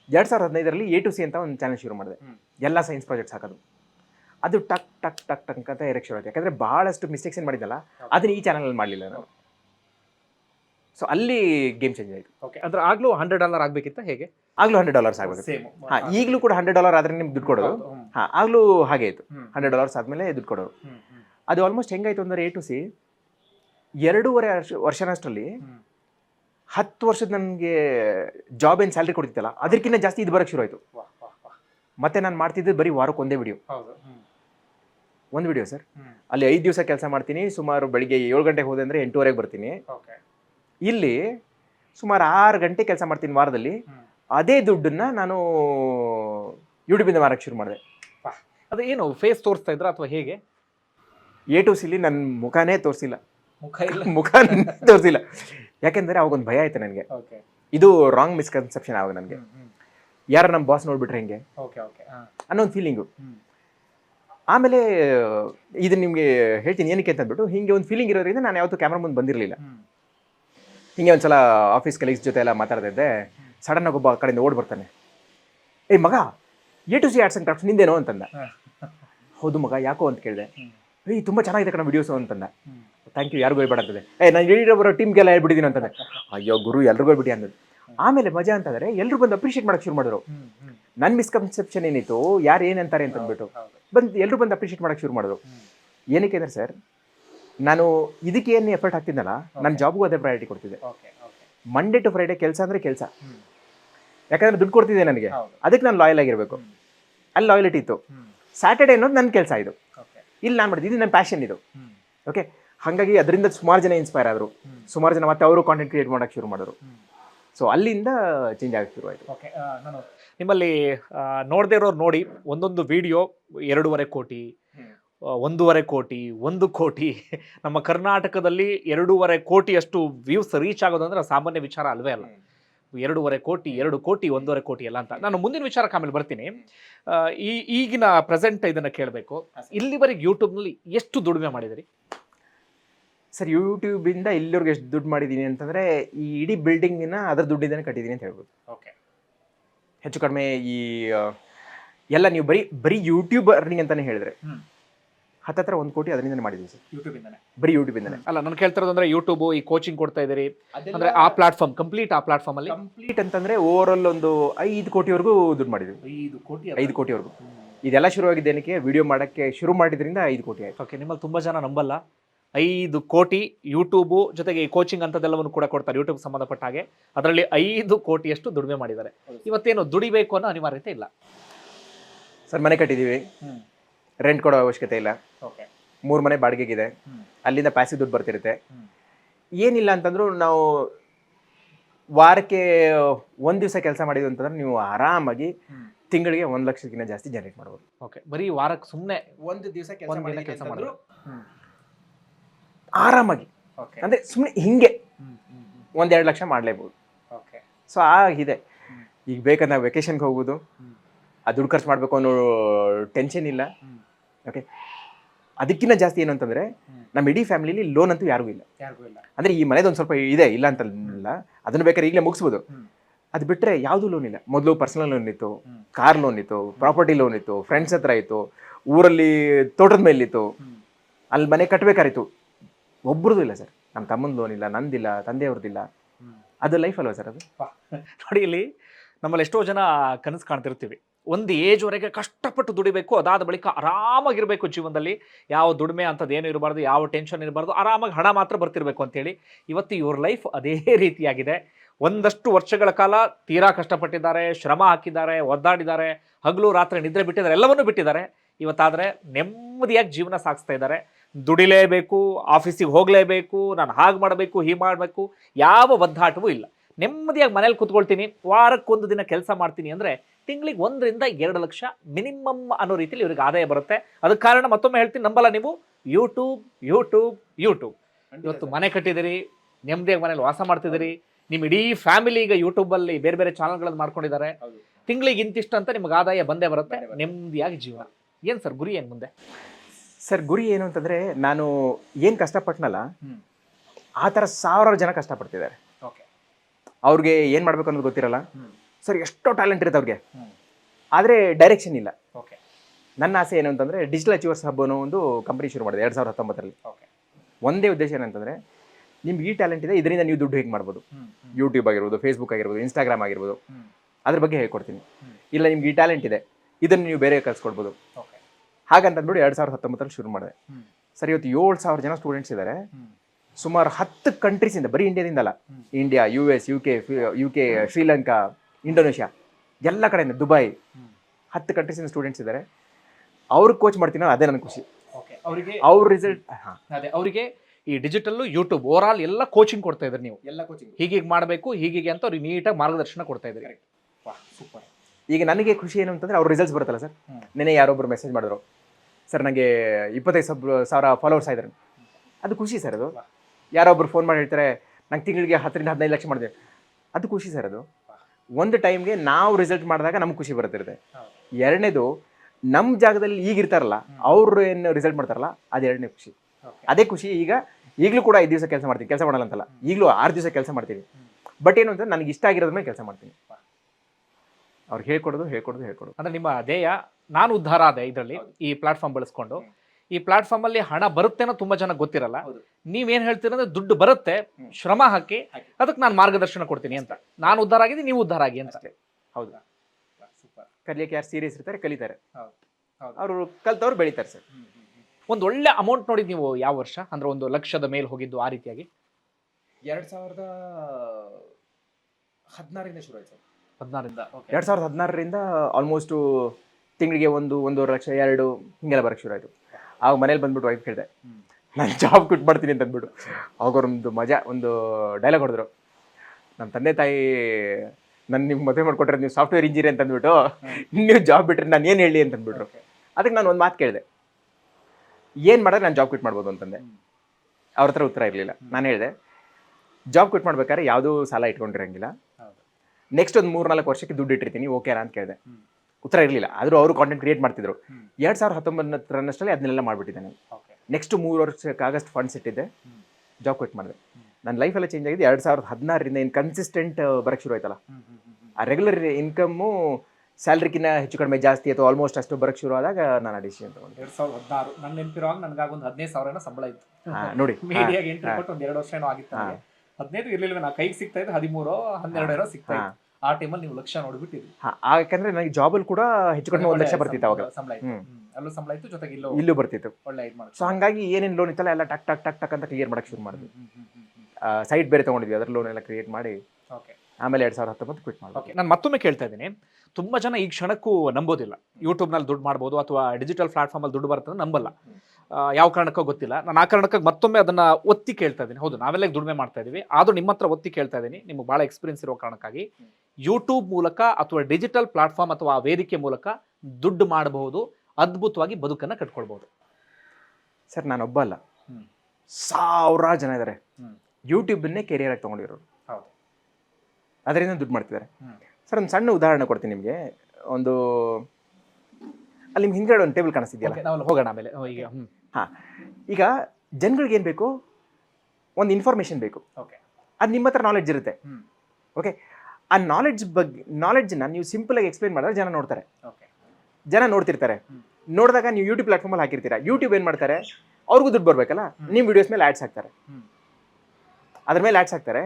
ಎರಡು ಸಾವಿರದ ಹದಿನೈದರಲ್ಲಿ ಎ ಟು ಸಿ ಅಂತ ಒಂದು ಚಾನಲ್ ಶುರು ಮಾಡಿದೆ. ಎಲ್ಲ ಸೈನ್ಸ್ ಪ್ರಾಜೆಕ್ಟ್ಸ್ ಹಾಕೋದು. ಅದು ಟಕ್ ಟಕ್ ಟಕ್ ಟಕ್ ಅಂತ ಎರಕ್ಕೆ ಶುರು ಆಯ್ತು. ಯಾಕಂದರೆ ಭಾಳಷ್ಟು ಮಿಸ್ಟೇಕ್ಸ್ ಏನು ಮಾಡಿದ್ದಲ್ಲ ಅದನ್ನು ಅದನ್ನ ಈ ಚಾನಲಲ್ಲಿ ಮಾಡಲಿಲ್ಲ ನಾನು. ಸೊ ಅಲ್ಲಿ ಗೇಮ್ ಚೇಂಜ್ ಆಯಿತು. ಓಕೆ ಅಂದ್ರೆ ಆಗ್ಲೂ ಹಂಡ್ರೆಡ್ ಡಾಲರ್ ಆಗಬೇಕಿತ್ತ? ಹೇಗೆ? ಆಗಲೂ ಹಂಡ್ರೆಡ್ ಡಾಲರ್ಸ್ ಆಗಬೇಕು. ಹಾಂ ಈಗಲೂ ಕೂಡ ಹಂಡ್ರೆಡ್ ಡಾಲರ್ ಆದರೆ ನಿಮ್ಗೆ ದುಡ್ಡು ಕೊಡೋದು. ಹಾಂ ಆಗಲೂ ಹಾಗೆ ಆಯಿತು. ಹಂಡ್ರೆಡ್ ಡಾಲರ್ಸ್ ಆದಮೇಲೆ ದುಡ್ಡು ಕೊಡೋದು. ಅದು ಆಲ್ಮೋಸ್ಟ್ ಹೆಂಗಾಯ್ತು ಅಂದರೆ ಎ ಟು ಸಿ ಎರಡೂವರೆ ವರ್ಷ ವರ್ಷನಷ್ಟರಲ್ಲಿ ಹತ್ತು ವರ್ಷದ ನನಗೆ ಜಾಬ್ ಏನು ಸ್ಯಾಲ್ರಿ ಕೊಡ್ತಿತ್ತಲ್ಲ ಅದಕ್ಕಿಂತ ಜಾಸ್ತಿ ಇದು ಬರೋಕ್ಕೆ ಶುರು ಆಯಿತು ಮತ್ತೆ ನಾನು ಮಾಡ್ತಿದ್ದು ಬರೀ ವಾರಕ್ಕೆ ಒಂದೇ ವಿಡಿಯೋ ಹೌದು ಒಂದು ವಿಡಿಯೋ ಸರ್ ಹ್ಮ್. ಅಲ್ಲಿ ಐದು ದಿವಸ ಕೆಲಸ ಮಾಡ್ತೀನಿ ಸುಮಾರು ಬೆಳಿಗ್ಗೆ ಏಳು ಗಂಟೆಗೆ ಹೋದೆ ಅಂದರೆ ಎಂಟೂವರೆಗೆ ಬರ್ತೀನಿ. ಓಕೆ ಇಲ್ಲಿ ಸುಮಾರು ಆರು ಗಂಟೆ ಕೆಲಸ ಮಾಡ್ತೀನಿ ವಾರದಲ್ಲಿ. ಅದೇ ದುಡ್ಡನ್ನ ನಾನು ಯೂಟ್ಯೂಬಿಂದ ಮಾರಕ್ಕೆ ಶುರು ಮಾಡಿದೆ. ಅದು ಏನು ಫೇಸ್ ತೋರಿಸ್ತಾ ಇದ್ರ ಅಥವಾ ಹೇಗೆ? ಎ ಟು ಸಿಲಿ ನನ್ನ ಮುಖನೇ ತೋರಿಸಿಲ್ಲ. ಮುಖ ಇಲ್ಲ. <laughs> ಮುಖ ತೋರಿಸಿಲ್ಲ. ಯಾಕೆಂದರೆ ಅವಾಗೊಂದು ಭಯ ಆಯ್ತು ನನಗೆ. ಓಕೆ ಇದು ರಾಂಗ್ ಮಿಸ್ಕನ್ಸೆಪ್ಷನ್ ಆವಾಗ ನನಗೆ. ಯಾರು ನಮ್ಮ ಬಾಸ್ ನೋಡ್ಬಿಟ್ರೆ ಹೆಂಗೆ? ಓಕೆ ಓಕೆ ಅನ್ನೋ ಒಂದು ಫೀಲಿಂಗು ಆಮೇಲೆ ಇದು ನಿಮಗೆ ಹೇಳ್ತೀನಿ ಏನಕ್ಕೆ ಅಂತ ಅಂದ್ಬಿಟ್ಟು ಹಿಂಗೆ ಒಂದು ಫೀಲಿಂಗ್ ಇರೋದ್ರಿಂದ ನಾನು ಯಾವತ್ತೂ ಕ್ಯಾಮ್ರಾ ಮುಂದೆ ಬಂದಿರಲಿಲ್ಲ. ಹಿಂಗೆ ಒಂದ್ಸಲ ಆಫೀಸ್ ಕಲೀಗ್ಸ್ ಜೊತೆ ಎಲ್ಲ ಮಾತಾಡ್ತಿದ್ದೆ ಸಡನ್ ಆಗಿ ಒಬ್ಬ ಆ ಕಡೆಯಿಂದ ಓಡ್ ಬರ್ತಾನೆ. ಏಯ್, ಮಗ A to C arts and crafts ನಿಂದೇನೋ? ಅಂತಂದ. ಹೌದು ಮಗ, ಯಾಕೋ? ಅಂತ ಕೇಳಿದೆ. ಏಯ್, ತುಂಬ ಚೆನ್ನಾಗಿದೆ ಕಣ ವಿಡಿಯೋಸು ಅಂತಂದ. ಥ್ಯಾಂಕ್ ಯು ಯಾರಿಗೂ ಹೇಳ್ಬೇಡ ಏಯ್, ನಾನು ಹೇಳಿರೋ ಬರೋ ಟೀಮ್ಗೆಲ್ಲ ಹೇಳ್ಬಿಟ್ಟಿದ್ದೀನಿ ಅಂತಂದೆ. ಅಯ್ಯೋ, ಗುರು, ಎಲ್ರಿಗೂ ಹೇಳ್ಬಿಡಿ ಅಂದದ್ದು ಆಮೇಲೆ ಮಜಾ ಅಂತಂದರೆ ಎಲ್ಲರೂ ಬಂದು ಅಪ್ರಿಷಿಯೇಟ್ ಮಾಡಕ್ಕೆ ಶುರು ಮಾಡಿದ್ರು. ನನ್ನ ಮಿಸ್ಕನ್ಸೆಪ್ಷನ್ ಏನಿತ್ತು, ಯಾರು ಏನಂತಾರೆ ಅಂತ ಅಂದ್ಬಿಟ್ಟು ಬಂದು ಎಲ್ಲರೂ ಬಂದು ಅಪ್ರಿಷಿಯೇಟ್ ಮಾಡಕ್ಕೆ ಶುರು ಮಾಡಿದ್ರು. ಏನಕ್ಕೆ ಅಂದರೆ ಸರ್? ನಾನು ಇದಕ್ಕೆ ಏನು ಎಫರ್ಟ್ ಹಾಕ್ತಿದ್ದಲ್ಲ ನನ್ನ ಜಾಬ್ಗೂ ಅದೇ ಪ್ರಯಾರಿಟಿ ಕೊಡ್ತಿದ್ದೆ. ಮಂಡೇ ಟು ಫ್ರೈಡೆ ಕೆಲಸ ಅಂದರೆ ಕೆಲಸ. ಯಾಕಂದರೆ ದುಡ್ಡು ಕೊಡ್ತಿದ್ದೆ ನನಗೆ. ಅದಕ್ಕೆ ನಾನು ಲಾಯಲ್ ಆಗಿರಬೇಕು. ಅಲ್ಲಿ ಲಾಯಲಿಟಿ ಇತ್ತು. ಸ್ಯಾಟರ್ಡೆ ಅನ್ನೋದು ನನ್ನ ಕೆಲಸ ಇದು. ಓಕೆ ಇಲ್ಲಿ ನಾನು ಮಾಡಿದ್ದು ಇದು ನನ್ನ ಪ್ಯಾಷನ್ ಇದು. ಓಕೆ ಹಾಗಾಗಿ ಅದರಿಂದ ಸುಮಾರು ಜನ ಇನ್ಸ್ಪೈರ್ ಆದರು. ಸುಮಾರು ಜನ ಮತ್ತೆ ಅವರು ಕಾಂಟೆಂಟ್ ಕ್ರಿಯೇಟ್ ಮಾಡೋಕ್ಕೆ ಶುರು ಮಾಡಿದ್ರು. ಸೊ ಅಲ್ಲಿಂದ ಚೇಂಜ್ ಆಗಕ್ಕೆ ಶುರು ಆಯಿತು. ಓಕೆ ನಾನು ನಿಮ್ಮಲ್ಲಿ ನೋಡದೇ ಇರೋರು ನೋಡಿ ಒಂದೊಂದು ವಿಡಿಯೋ ಎರಡೂವರೆ ಕೋಟಿ ಒಂದೂವರೆ ಕೋಟಿ ಒಂದು ಕೋಟಿ. ನಮ್ಮ ಕರ್ನಾಟಕದಲ್ಲಿ ಎರಡೂವರೆ ಕೋಟಿಯಷ್ಟು ವ್ಯೂಸ್ ರೀಚ್ ಆಗೋದು ಅಂದ್ರೆ ಸಾಮಾನ್ಯ ವಿಚಾರ ಅಲ್ವೇ ಅಲ್ಲ. ಎರಡೂವರೆ ಕೋಟಿ ಎರಡು ಕೋಟಿ ಒಂದೂವರೆ ಕೋಟಿ ಎಲ್ಲ ಅಂತ. ನಾನು ಮುಂದಿನ ವಿಚಾರಕ್ಕೆ ಆಮೇಲೆ ಬರ್ತೀನಿ. ಈ ಈಗಿನ ಪ್ರೆಸೆಂಟ್ ಇದನ್ನ ಕೇಳಬೇಕು. ಇಲ್ಲಿವರೆಗೆ ಯೂಟ್ಯೂಬ್ನಲ್ಲಿ ಎಷ್ಟು ದುಡಿಮೆ ಮಾಡಿದಿರಿ? ಸರ್ ಯೂಟ್ಯೂಬಿಂದ ಇಲ್ಲಿವರೆಗೆ ಎಷ್ಟು ದುಡ್ಡು ಮಾಡಿದ್ದೀನಿ ಅಂತಂದರೆ ಈ ಇಡೀ ಬಿಲ್ಡಿಂಗಿನ ಅದರ ದುಡ್ಡಿಂದನೇ ಕಟ್ಟಿದ್ದೀನಿ ಅಂತ ಹೇಳ್ಬೋದು. ಓಕೆ. ಹೆಚ್ಚು ಕಡಿಮೆ ಈ ಎಲ್ಲ ನೀವು ಬರೀ ಬರೀ ಯೂಟ್ಯೂಬ್ ಅರ್ನಿಂಗ್ ಅಂತಾನೆ ಹೇಳಿದ್ರೆ. ಹತ್ತತ್ರ ಒಂದು ಕೋಟಿ ಅದರಿಂದ ಮಾಡಿದ್ವಿ ಸರ್. ಯೂಟ್ಯೂಬ್ ಇಂದಾನೆ ಬರೀ ಯೂಟ್ಯೂಬಿಂದನೇ. ಅಲ್ಲ ನಾನು ಕೇಳ್ತಿರೋದು ಅಂದ್ರೆ ಯೂಟ್ಯೂಬ್ ಈ ಕೋಚಿಂಗ್ ಕೊಡ್ತಾ ಇದ್ದೀರಿ. ಅಂದ್ರೆ ಆ ಪ್ಲಾಟ್ಫಾರ್ಮ್ ಕಂಪ್ಲೀಟ್ ಆ ಪ್ಲಾಟ್ಫಾರ್ಮ್ ಅಲ್ಲಿ? ಕಂಪ್ಲೀಟ್ ಅಂತಂದ್ರೆ ಓವರ್ ಆಲ್ ಒಂದು ಐದು ಕೋಟಿವರೆಗೂ ದುಡ್ಡು ಮಾಡಿದ್ವಿ. ಐದು ಕೋಟಿ ಐದು ಕೋಟಿವರೆಗೂ. ಇದೆಲ್ಲ ಶುರುವಾಗಿದ್ದೇನಕ್ಕೆ ವಿಡಿಯೋ ಮಾಡೋಕ್ಕೆ ಶುರು ಮಾಡಿದ್ರಿಂದ ಐದು ಕೋಟಿ ಆಯ್ತು. ಓಕೆ ನಿಮ್ಮಲ್ಲಿ ತುಂಬಾ ಜನ ನಂಬಲ್ಲ. ಐದು ಕೋಟಿ ಯೂಟ್ಯೂಬು ಜೊತೆಗೆ ಈ ಕೋಚಿಂಗ್ ಅಂತದೆಲ್ಲವನ್ನು ಕೂಡ ಕೊಡ್ತಾರೆ ಯೂಟ್ಯೂಬ್ ಸಂಬಂಧಪಟ್ಟ ಹಾಗೆ. ಅದರಲ್ಲಿ ಐದು ಕೋಟಿಯಷ್ಟು ದುಡಿಮೆ ಮಾಡಿದ್ದಾರೆ. ಇವತ್ತೇನು ದುಡಿಬೇಕು ಅನ್ನೋ ಅನಿವಾರ್ಯತೆ ಇಲ್ಲ. ಸರ್ ಮನೆ ಕಟ್ಟಿದೀವಿ ರೆಂಟ್ ಕೊಡೋ ಅವಶ್ಯಕತೆ ಇಲ್ಲ. ಓಕೆ ಮೂರು ಮನೆ ಬಾಡಿಗೆಗಿದೆ. ಅಲ್ಲಿಂದ ಪ್ಯಾಸಿವ್ ದುಡ್ಡು ಬರ್ತಿರುತ್ತೆ. ಏನಿಲ್ಲ ಅಂತಂದ್ರೂ ನಾವು ವಾರಕ್ಕೆ ಒಂದ್ ದಿವಸ ಕೆಲಸ ಮಾಡಿದ್ವಿ ಅಂತಂದ್ರೆ ನೀವು ಆರಾಮಾಗಿ ತಿಂಗಳಿಗೆ ಒಂದ್ ಲಕ್ಷಕ್ಕಿಂತ ಜಾಸ್ತಿ ಜನರೇಟ್ ಮಾಡ್ಬೋದು. ಓಕೆ ಬರೀ ವಾರಕ್ಕೆ ಸುಮ್ಮನೆ ಒಂದು ದಿವಸ ಕೆಲಸ ಮಾಡಿದ್ರು. ಆರಾಮಾಗಿ. ಅಂದ್ರೆ ಸುಮ್ಮನೆ ಹಿಂಗೆ ಒಂದೆರಡು ಲಕ್ಷ ಮಾಡಲೇಬಹುದು ಓಕೆ ಸೊ ಆಗಿದೆ. ಈಗ ಬೇಕಂದ್ರೆ ವೆಕೇಶನ್ಗೆ ಹೋಗ್ಬೋದು. ಆ ದುಡ್ಡು ಖರ್ಚು ಮಾಡಬೇಕು ಅನ್ನೋ ಟೆನ್ಷನ್ ಇಲ್ಲ. ಓಕೆ ಅದಕ್ಕಿಂತ ಜಾಸ್ತಿ ಏನು ಅಂತಂದ್ರೆ ನಮ್ಮ ಇಡೀ ಫ್ಯಾಮಿಲಿಲಿ ಲೋನ್ ಅಂತೂ ಯಾರಿಗೂ ಇಲ್ಲ. ಯಾರಿಗೂ ಇಲ್ಲ. ಅಂದ್ರೆ ಈ ಮನೆದೊಂದು ಸ್ವಲ್ಪ ಇದೆ ಇಲ್ಲ ಅಂತಲ್ಲ ಅದನ್ನ ಬೇಕಾದ್ರೆ ಈಗಲೇ ಮುಗಿಸ್ಬೋದು. ಅದು ಬಿಟ್ಟರೆ ಯಾವುದೂ ಲೋನ್ ಇಲ್ಲ. ಮೊದಲು ಪರ್ಸನಲ್ ಲೋನ್ ಇತ್ತು ಕಾರ್ ಲೋನ್ ಇತ್ತು ಪ್ರಾಪರ್ಟಿ ಲೋನ್ ಇತ್ತು ಫ್ರೆಂಡ್ಸ್ ಹತ್ರ ಇತ್ತು ಊರಲ್ಲಿ ತೋಟದ ಮೇಲಿತ್ತು ಅಲ್ಲಿ ಮನೆ ಕಟ್ಟಬೇಕಾರಿತ್ತು ಒಬ್ರದ್ದು ಇಲ್ಲ ಸರ್. ನಮ್ಮ ತಮ್ಮನ ಲೋನ್ ಇಲ್ಲ ನಂದಿಲ್ಲ ತಂದೆಯವ್ರದ್ದಿಲ್ಲ ಅದು ಲೈಫ್ ಅಲ್ವಾ ಸರ್ ಅದು? ನೋಡಿ ಇಲ್ಲಿ ನಮ್ಮಲ್ಲಿ ಎಷ್ಟೋ ಜನ ಕನಸು ಕಾಣ್ತಿರ್ತೀವಿ. ಒಂದು ಏಜ್ವರೆಗೆ ಕಷ್ಟಪಟ್ಟು ದುಡಿಬೇಕು, ಅದಾದ ಬಳಿಕ ಆರಾಮಾಗಿರಬೇಕು ಜೀವನದಲ್ಲಿ. ಯಾವ ದುಡಿಮೆ ಅಂಥದ್ದು ಏನು ಇರಬಾರ್ದು, ಯಾವ ಟೆನ್ಷನ್ ಇರಬಾರ್ದು, ಆರಾಮಾಗಿ ಹಣ ಮಾತ್ರ ಬರ್ತಿರಬೇಕು ಅಂತೇಳಿ ಇವತ್ತು ಇವ್ರ ಲೈಫ್ ಅದೇ <laughs> ರೀತಿಯಾಗಿದೆ. ಒಂದಷ್ಟು ವರ್ಷಗಳ ಕಾಲ ತೀರಾ ಕಷ್ಟಪಟ್ಟಿದ್ದಾರೆ, ಶ್ರಮ ಹಾಕಿದ್ದಾರೆ, ಒದ್ದಾಡಿದ್ದಾರೆ, ಹಗಲು ರಾತ್ರಿ ನಿದ್ರೆ ಬಿಟ್ಟಿದ್ದಾರೆ, ಎಲ್ಲವನ್ನೂ ಬಿಟ್ಟಿದ್ದಾರೆ. ಇವತ್ತಾದರೆ ನೆಮ್ಮದಿಯಾಗಿ ಜೀವನ ಸಾಗಿಸ್ತಾ ಇದ್ದಾರೆ. ದುಡಿಲೇಬೇಕು ಆಫೀಸಿಗೆ ಹೋಗಲೇಬೇಕು, ನಾನು ಹಾಗೆ ಮಾಡಬೇಕು, ಹೀಗೆ ಮಾಡಬೇಕು, ಯಾವ ಒದ್ದಾಟವೂ ಇಲ್ಲ. ನೆಮ್ಮದಿಯಾಗಿ ಮನೇಲಿ ಕೂತ್ಕೊಳ್ತೀನಿ, ವಾರಕ್ಕೊಂದು ದಿನ ಕೆಲಸ ಮಾಡ್ತೀನಿ ಅಂದರೆ ತಿಂಗಳಿಗೆ ಒಂದರಿಂದ ಎರಡು ಲಕ್ಷ ಮಿನಿಮಮ್ ಅನ್ನೋ ರೀತಿಯಲ್ಲಿ ಇವ್ರಿಗೆ ಆದಾಯ ಬರುತ್ತೆ. ಅದಕ್ಕೆ ಕಾರಣ ಮತ್ತೊಮ್ಮೆ ಹೇಳ್ತೀನಿ ನಂಬಲ್ಲ ನೀವು. ಯೂಟ್ಯೂಬ್ ಯೂಟ್ಯೂಬ್ ಯೂಟ್ಯೂಬ್ ಇವತ್ತು ಮನೆ ಕಟ್ಟಿದಿರಿ ನೆಮ್ಮದಿಯಾಗಿ ಮನೇಲಿ ವಾಸ ಮಾಡ್ತಿದ್ದೀರಿ. ನಿಮ್ಮ ಇಡೀ ಫ್ಯಾಮಿಲಿ ಈಗ ಯೂಟ್ಯೂಬಲ್ಲಿ ಬೇರೆ ಬೇರೆ ಚಾನಲ್ಗಳನ್ನು ಮಾಡ್ಕೊಂಡಿದ್ದಾರೆ. ತಿಂಗಳಿಗೆ ಇಂತಿಷ್ಟು ಅಂತ ನಿಮ್ಗೆ ಆದಾಯ ಬಂದೇ ಬರುತ್ತೆ. ನೆಮ್ಮದಿಯಾಗಿ ಜೀವನ. ಏನು ಸರ್ ಗುರಿ ಏನು ಮುಂದೆ? ಸರ್ ಗುರಿ ಏನು ಅಂತಂದ್ರೆ ನಾನು ಏನು ಕಷ್ಟಪಟ್ಟನಲ್ಲ. ಆ ಥರ ಸಾವಿರಾರು ಜನ ಕಷ್ಟಪಡ್ತಿದ್ದಾರೆ. ಓಕೆ. ಅವ್ರಿಗೆ ಏನು ಮಾಡ್ಬೇಕು ಅನ್ನೋದು ಗೊತ್ತಿರಲ್ಲ. ಸರ್ ಎಷ್ಟೋ ಟ್ಯಾಲೆಂಟ್ ಇರುತ್ತೆ ಅವ್ರಿಗೆ. ಆದರೆ ಡೈರೆಕ್ಷನ್ ಇಲ್ಲ. ಓಕೆ ನನ್ನ ಆಸೆ ಏನು ಅಂತಂದರೆ ಡಿಜಿಟಲ್ ಅಚೀವರ್ಸ್ ಹಬ್ ಅನ್ನೋ ಒಂದು ಕಂಪನಿ ಶುರು ಮಾಡಿದೆ ಎರಡು ಸಾವಿರದ ಹತ್ತೊಂಬತ್ತರಲ್ಲಿ. ಓಕೆ ಒಂದೇ ಉದ್ದೇಶ ಏನಂತಂದರೆ ನಿಮ್ಗೆ ಈ ಟ್ಯಾಲೆಂಟ್ ಇದೆ ಇದರಿಂದ ನೀವು ದುಡ್ಡು ಹೇಗೆ ಮಾಡ್ಬೋದು? ಯೂಟ್ಯೂಬ್ ಆಗಿರ್ಬೋದು ಫೇಸ್ಬುಕ್ ಆಗಿರ್ಬೋದು ಇನ್ಸ್ಟಾಗ್ರಾಮ್ ಆಗಿರ್ಬೋದು. ಅದ್ರ ಬಗ್ಗೆ ಹೇಳ್ಕೊಡ್ತೀನಿ. ಇಲ್ಲ ನಿಮ್ಗೆ ಈ ಟ್ಯಾಲೆಂಟ್ ಇದೆ ಇದನ್ನು ನೀವು ಬೇರೆ ಕಲ್ಸ್ಕೊಡ್ಬೋದು ಓಕೆ ಹಾಗಂತಂದ್ಬಿಟ್ಟು ಎರಡು ಸಾವಿರದ ಹತ್ತೊಂಬತ್ತರಲ್ಲಿ ಶುರು ಮಾಡಿದೆ. ಸರಿ ಸರ್ ಇವತ್ತು ಏಳು ಸಾವಿರ ಜನ ಸ್ಟೂಡೆಂಟ್ಸ್ ಇದ್ದಾರೆ ಸುಮಾರು ಹತ್ತು ಕಂಟ್ರೀಸಿಂದ ಬರೀ ಇಂಡಿಯಾದಿಂದ ಅಲ್ಲ India U S U K U K Sri Lanka Indonesia ಎಲ್ಲ ಕಡೆಯಿಂದ ದುಬೈ. ಹತ್ತು ಕಂಟ್ರೀಸಿನ ಸ್ಟೂಡೆಂಟ್ಸ್ ಇದ್ದಾರೆ ಅವ್ರಿಗೆ ಕೋಚ್ ಮಾಡ್ತೀನಿ ಅದೇ ನನ್ನ ಖುಷಿ. ಓಕೆ ಅವರಿಗೆ ಅವ್ರ ರಿಸಲ್ಟ್ ಹಾಂ. ಅದೇ ಅವರಿಗೆ ಈ ಡಿಜಿಟಲ್ ಯೂಟ್ಯೂಬ್ ಓವರ್ ಆಲ್ ಎಲ್ಲ ಕೋಚಿಂಗ್ ಕೊಡ್ತಾ ಇದ್ರಿ ನೀವು. ಎಲ್ಲ ಕೋಚಿಂಗ್ ಹೀಗೀಗೆ ಮಾಡಬೇಕು ಹೀಗೀಗೆ ಅಂತ ಅವ್ರಿಗೆ ನೀಟಾಗಿ ಮಾರ್ಗದರ್ಶನ ಕೊಡ್ತಾ ಇದ್ರಿ. ಸೂಪರ್ ಈಗ ನನಗೆ ಖುಷಿ ಏನು ಅಂತಂದ್ರೆ ಅವ್ರ ರಿಸಲ್ಟ್ಸ್ ಬರುತ್ತಲ್ಲ ಸರ್. ನಿನ್ನೆ ನೆನೆ ಯಾರೊಬ್ರು ಮೆಸೇಜ್ ಮಾಡಿದ್ರು. ಸರ್ ನನಗೆ ಇಪ್ಪತ್ತೈದು ಸಬ್ ಸಾವಿರ ಫಾಲೋವರ್ಸ್ ಆಗಿದ್ದಾರೆ ಅದು ಖುಷಿ ಸರ್ ಅದು. ಯಾರೋ ಯಾರೊಬ್ರು ಫೋನ್ ಮಾಡಿ ಹೇಳ್ತಾರೆ ನಂಗೆ ತಿಂಗಳಿಗೆ ಹತ್ತರಿಂದ ಹದಿನೈದು ಲಕ್ಷ ಮಾಡಿದೆ. ಅದು ಖುಷಿ ಸರ್ ಅದು. ಒಂದು ಟೈಮ್ಗೆ ನಾವು ರಿಸಲ್ಟ್ ಮಾಡಿದಾಗ ನಮ್ಗೆ ಖುಷಿ ಬರ್ತಿರುತ್ತೆ. ಎರಡನೇದು ನಮ್ಮ ಜಾಗದಲ್ಲಿ ಈಗ ಇರ್ತಾರಲ್ಲ ಅವ್ರು ಏನು ರಿಸಲ್ಟ್ ಮಾಡ್ತಾರಲ್ಲ ಅದು ಎರಡನೇ ಖುಷಿ. ಅದೇ ಖುಷಿ ಈಗ ಈಗಲೂ ಕೂಡ ಐದು ದಿವಸ ಕೆಲಸ ಮಾಡ್ತೀನಿ ಕೆಲಸ ಮಾಡಲ್ಲ ಅಂತಲ್ಲ. ಈಗಲೂ ಆರು ದಿವಸ ಕೆಲಸ ಮಾಡ್ತೀನಿ ಬಟ್ ಏನು ಅಂದ್ರೆ ನನಗೆ ಇಷ್ಟ ಆಗಿರೋದ್ರ ಮೇಲೆ ಕೆಲಸ ಮಾಡ್ತೀನಿ. ಅವ್ರು ಹೇಳ್ಕೊಡೋದು ಹೇಳ್ಕೊಡೋದು ಹೇಳ್ಕೊಡೋದು. ಅಂದ್ರೆ ನಿಮ್ಮ ಧ್ಯೇಯ ನಾನು ಉದ್ಧಾರ ಆದೆ ಇದರಲ್ಲಿ ಈ ಪ್ಲಾಟ್ಫಾರ್ಮ್ ಬಳಸ್ಕೊಂಡು. ಈ ಪ್ಲಾಟ್ಫಾರ್ಮ್ ಅಲ್ಲಿ ಹಣ ಅನ್ನೋ ತುಂಬಾ ಜನ ಗೊತ್ತಿರಲ್ಲ. ನೀವೇನ್ ನೀವೇನ್ ಹೇಳ್ತೀರಂದ್ರೆ ದುಡ್ಡು ಬರುತ್ತೆ ಶ್ರಮ ಹಾಕಿ. ಅದಕ್ಕೆ ನಾನು ಮಾರ್ಗದರ್ಶನ ಕೊಡ್ತೀನಿ ಅಂತ. ನಾನು ಉದ್ದಾರ ಆಗಿದೆ ನೀವು ಉದ್ದಾರ ಆಗಿ ಅಂತ. ಹೌದಾ. ಕಲಿಯಕ್ಕೆ ಯಾರು ಸೀರಿಯಸ್ ಇರ್ತಾರೆ ಕಲಿತಾರೆ. ಹೌದು. ಹೌದು. ಅವರು ಕಲ್ತವ್ರು ಬೆಳಿತಾರೆ ಸರ್. ಒಂದು ಒಳ್ಳೆ ಅಮೌಂಟ್ ನೋಡಿದ್ ನೀವು ಯಾವ ವರ್ಷ? ಅಂದ್ರೆ ಒಂದು ಲಕ್ಷದ ಮೇಲೆ ಹೋಗಿದ್ದು ಆ ರೀತಿಯಾಗಿ? ಎರಡ್ ಸಾವಿರದ ಹದಿನಾರರಿಂದ ಶುರು ಆಯ್ತು ಹದಿನಾರಿಂದ ಎರಡ್ ಸಾವಿರದ ಹದಿನಾರರಿಂದ ಆಲ್ಮೋಸ್ಟ್ ತಿಂಗಳಿಗೆ ಒಂದು ಒಂದೂವರೆ ಲಕ್ಷ ಎರಡು ಹಿಂಗೆಲ್ಲ ಬರಕ್ಕೆ ಶುರು ಆಯ್ತು. ಆಗ ಮನೇಲಿ ಬಂದ್ಬಿಟ್ಟು ವೈಫ್ ಹೇಳಿದೆ ನಾನು ಜಾಬ್ ಮಾಡ್ತೀನಿ ಅಂತ ಅಂದ್ಬಿಟ್ಟು. ಅವಾಗ ಒಂದು ಮಜಾ ಒಂದು ಡೈಲಾಗ್ ಹೊಡೆದ್ರು. ನಮ್ಮ ತಂದೆ ತಾಯಿ ನಾನು ನಿಮ್ಗೆ ಮದುವೆ ಮಾಡಿಕೊಟ್ರೆ ನೀವು ಸಾಫ್ಟ್ವೇರ್ ಇಂಜಿನಿಯರ್ ಅಂತ ಅಂದ್ಬಿಟ್ಟು ನೀವು ಜಾಬ್ ಬಿಟ್ಟರೆ ನಾನು ಏನು ಹೇಳಿ ಅಂತ ಅಂದ್ಬಿಟ್ರು. ಅದಕ್ಕೆ ನಾನು ಒಂದು ಮಾತು ಕೇಳಿದೆ. ಏನು ಮಾಡಿದ್ರೆ ನಾನು ಜಾಬ್ ಕ್ವಿಟ್ ಮಾಡ್ಬೋದು ಅಂತಂದೆ. ಅವ್ರ ಹತ್ರ ಉತ್ತರ ಇರಲಿಲ್ಲ. ನಾನು ಹೇಳಿದೆ ಜಾಬ್ ಕ್ವಿಟ್ ಮಾಡ್ಬೇಕಾದ್ರೆ ಯಾವುದೂ ಸಾಲ ಇಟ್ಕೊಂಡಿರಂಗಿಲ್ಲ. ನೆಕ್ಸ್ಟ್ ಒಂದು ಮೂರು ನಾಲ್ಕು ವರ್ಷಕ್ಕೆ ದುಡ್ಡು ಇಟ್ಟಿರ್ತೀನಿ ಓಕೆನಾ? ಅಂತ ಕೇಳಿದೆ. ಉತ್ತರ ಇರಲಿಲ್ಲ. ಆದರೂ ಅವರು ಕಾಂಟೆಂಟ್ ಕ್ರಿಯೇಟ್ ಮಾಡ್ತಿದ್ರು. ಎರಡು ಸಾವಿರದ ಹತ್ತೊಂಬತ್ತರಷ್ಟರಲ್ಲಿ ಅದನ್ನೆಲ್ಲ ಮಾಡಿಬಿಟ್ಟಿದ್ದೆ ನಾನು. ನೆಕ್ಸ್ಟ್ ಮೂರು ವರ್ಷಕ್ಕೆ ಆಗಸ್ಟ್ ಫಂಡ್ಸ್ ಇಟ್ಟಿದ್ದೆ ಜಾಬ್ ಕ್ವಿಟ್ ಮಾಡಿದೆ. ನನ್ನ ಲೈಫ್ ಲೈಫೆಲ್ಲ ಚೇಂಜ್ ಆಗಿದೆ. ಎರಡು ಸಾವಿರದ ಹದಿನಾರರಿಂದ ಏನು ಕನ್ಸಿಸ್ಟೆಂಟ್ ಬರಕ್ಕೆ ಶುರು ಆಯ್ತಲ್ಲ. ಆ ರೆಗ್ಯುಲರ್ ಇನ್ಕಮ್ಮು ಸ್ಯಾಲ್ರಿಕಿನ್ನ ಹೆಚ್ಚು ಕಡಿಮೆ ಜಾಸ್ತಿ ಅಥವಾ ಆಲ್ಮೋಸ್ಟ್ ಅಷ್ಟು ಬರಕ್ಕೆ ಶುರು ಆದಾಗ ನಾನು ಡಿಸಿಷನ್ ತಗೊಂಡೆ ಎರಡು ಸಾವಿರದ ಹದಿನಾರು. ನನ್ನ ನೆನಪಿರುವಾಗ ನನಗಾಗೊಂದು ಹದಿನೈದು ಸಾವಿರ ಏನೋ ಸಂಬಳ ಇತ್ತು. ನೋಡಿ. <laughs> ಮೀಡಿಯಾಗೆ ಎಂಟ್ರಿ. ಕೊಟ್ಟು ಒಂದು ಎರಡು ವರ್ಷ ಏನೋ ಆಗಿತ್ತು ಹದಿನೈದು ಇರಲಿಲ್ಲ ನಾ ಕೈಗೆ ಸಿಗ್ತಾ ಇದ್ದು ಹದಿಮೂರು ಹನ್ನೆರಡು ಏನೋ ಸಿಗ್ತಾ ಇತ್ತು. ಆ ಟೈಮಲ್ಲಿ ನೀವು ಲಕ್ಷ ನೋಡ್ಬಿಟ್ಟಿದ್ರಿ ಯಾಕಂದ್ರೆ ನನಗೆ ಜಾಬಲ್ಲಿ ಕೂಡ ಹೆಚ್ಚು ಕಡಿಮೆ ಒಂದು ಲಕ್ಷ ಬರ್ತಿತ್ತು ಅವಾಗ. ಸಂಬಳ ಇತ್ತು. ಅಲ್ಲೂ ಸಂಬಳ ಇತ್ತು ಜೊತೆಗೆ ಇಲ್ಲೂ ಇಲ್ಲೂ ಬರ್ತಿತ್ತು. ಒಳ್ಳೆ ಇದು ಮಾಡಿ ಸೊ ಹಂಗಾಗಿ ಏನೇನು ಲೋನ್ ಇತ್ತಲ್ಲ ಎಲ್ಲ ಟಕ್ ಟಕ್ ಟಕ್ ಟಕ್ ಅಂತ ಕ್ಲಿಯರ್ ಮಾಡಕ್ಕೆ ಶುರು ಮಾಡಿದ್ವಿ. ಸೈಟ್ ಬೇರೆ ತಗೊಂಡಿದ್ವಿ ಅದ್ರ ಲೋನ್ ಎಲ್ಲ ಕ್ರಿಯೇಟ್ ಮಾಡಿ. ಓಕೆ. ಆಮೇಲೆ ಎರಡ್ ಸಾವಿರದ ಹತ್ತೊಂಬತ್ತು ಕ್ವಿಟ್ ಮಾಡಿ ಓಕೆ ನಾನು ಮತ್ತೊಮ್ಮೆ ಕೇಳ್ತಾ ಇದ್ದೀನಿ. ತುಂಬ ಜನ ಈ ಕ್ಷಣಕ್ಕೂ ನಂಬೋದಿಲ್ಲ. ಯೂಟ್ಯೂಬ್ನಲ್ಲಿ ದುಡ್ಡು ಮಾಡ್ಬೋದು ಅಥವಾ ಡಿಜಿಟಲ್ ಪ್ಲಾಟ್ಫಾರ್ಮಲ್ಲಿ ದುಡ್ಡು ಬರ್ತದೆ ನಂಬಲ್ಲ. ಯಾವ ಕಾರಣಕ್ಕೋ ಗೊತ್ತಿಲ್ಲ. ನಾನು ಆ ಕಾರಣಕ್ಕಾಗಿ ಮತ್ತೊಮ್ಮೆ ಅದನ್ನ ಒತ್ತಿ ಕೇಳ್ತಾ ಇದ್ದೀನಿ. ಹೌದು ನಾವೆಲ್ಲ ದುಡಿಮೆ ಮಾಡ್ತಾ ಇದೀವಿ. ಆದರೂ ನಿಮ್ಮ ಹತ್ರ ಒತ್ತಿ ಕೇಳ್ತಾ ಇದ್ದೀನಿ ನಿಮ್ಗೆ ಭಾಳ ಎಕ್ಸ್ಪೀರಿಯನ್ಸ್ ಇರೋ ಕಾರಣಕ್ಕಾಗಿ. ಯೂಟ್ಯೂಬ್ ಮೂಲಕ ಅಥವಾ ಡಿಜಿಟಲ್ ಪ್ಲಾಟ್ಫಾರ್ಮ್ ಅಥವಾ ಆ ವೇದಿಕೆ ಮೂಲಕ ದುಡ್ಡು ಮಾಡಬಹುದು. ಅದ್ಭುತವಾಗಿ ಬದುಕನ್ನು ಕಟ್ಕೊಳ್ಬಹುದು. ಸರ್ ನಾನು ಒಬ್ಬ ಅಲ್ಲ. ಸಾವಿರ ಸಾವಿರಾರು ಜನ ಇದ್ದಾರೆ. ಯೂಟ್ಯೂಬನ್ನೇ ಕೆರಿಯರ್ ಆಗಿ ತಗೊಂಡಿರೋರು. ಹೌದು. ಅದರಿಂದ ದುಡ್ಡು ಮಾಡ್ತಿದ್ದಾರೆ. ಸರ್ ಒಂದು ಸಣ್ಣ ಉದಾಹರಣೆ ಕೊಡ್ತೀನಿ ನಿಮಗೆ. ಒಂದು ಅಲ್ಲಿ ನಿಮ್ಗೆ ಹಿಂದ್ಗಡೆ ಒಂದು ಟೇಬಲ್ ಕಾಣಿಸ್ತಿದೆಯಲ್ಲ? ಹೋಗೋಣ ಆಮೇಲೆ. ಈಗ ಹಾಂ. ಈಗ ಜನಗಳಿಗೆ ಏನು ಬೇಕು? ಒಂದು ಇನ್ಫಾರ್ಮೇಶನ್ ಬೇಕು. ಓಕೆ ಅದು ನಿಮ್ಮ ಹತ್ರ ನಾಲೆಡ್ಜ್ ಇರುತ್ತೆ. ಓಕೆ ಆ ನಾಲೆಡ್ಜ್ ಬಗ್ಗೆ ನಾಲೆಡ್ಜ್ನ ನೀವು ಸಿಂಪಲ್ ಆಗಿ ಎಕ್ಸ್ಪ್ಲೈನ್ ಮಾಡಿದ್ರೆ ಜನ ನೋಡ್ತಾರೆ. ಓಕೆ ಜನ ನೋಡ್ತಿರ್ತಾರೆ. ನೋಡಿದಾಗ ನೀವು ಯೂಟ್ಯೂಬ್ ಪ್ಲಾಟ್ಫಾರ್ಮಲ್ಲಿ ಹಾಕಿರ್ತೀರಾ. ಯೂಟ್ಯೂಬ್ ಏನು ಮಾಡ್ತಾರೆ? ಅವ್ರಿಗೂ ದುಡ್ಡು ಬರಬೇಕಲ್ಲ. ನಿಮ್ಮ ವಿಡಿಯೋಸ್ ಮೇಲೆ ಆ್ಯಡ್ಸ್ ಹಾಕ್ತಾರೆ. ಅದ್ರ ಮೇಲೆ ಆ್ಯಡ್ಸ್ ಹಾಕ್ತಾರೆ.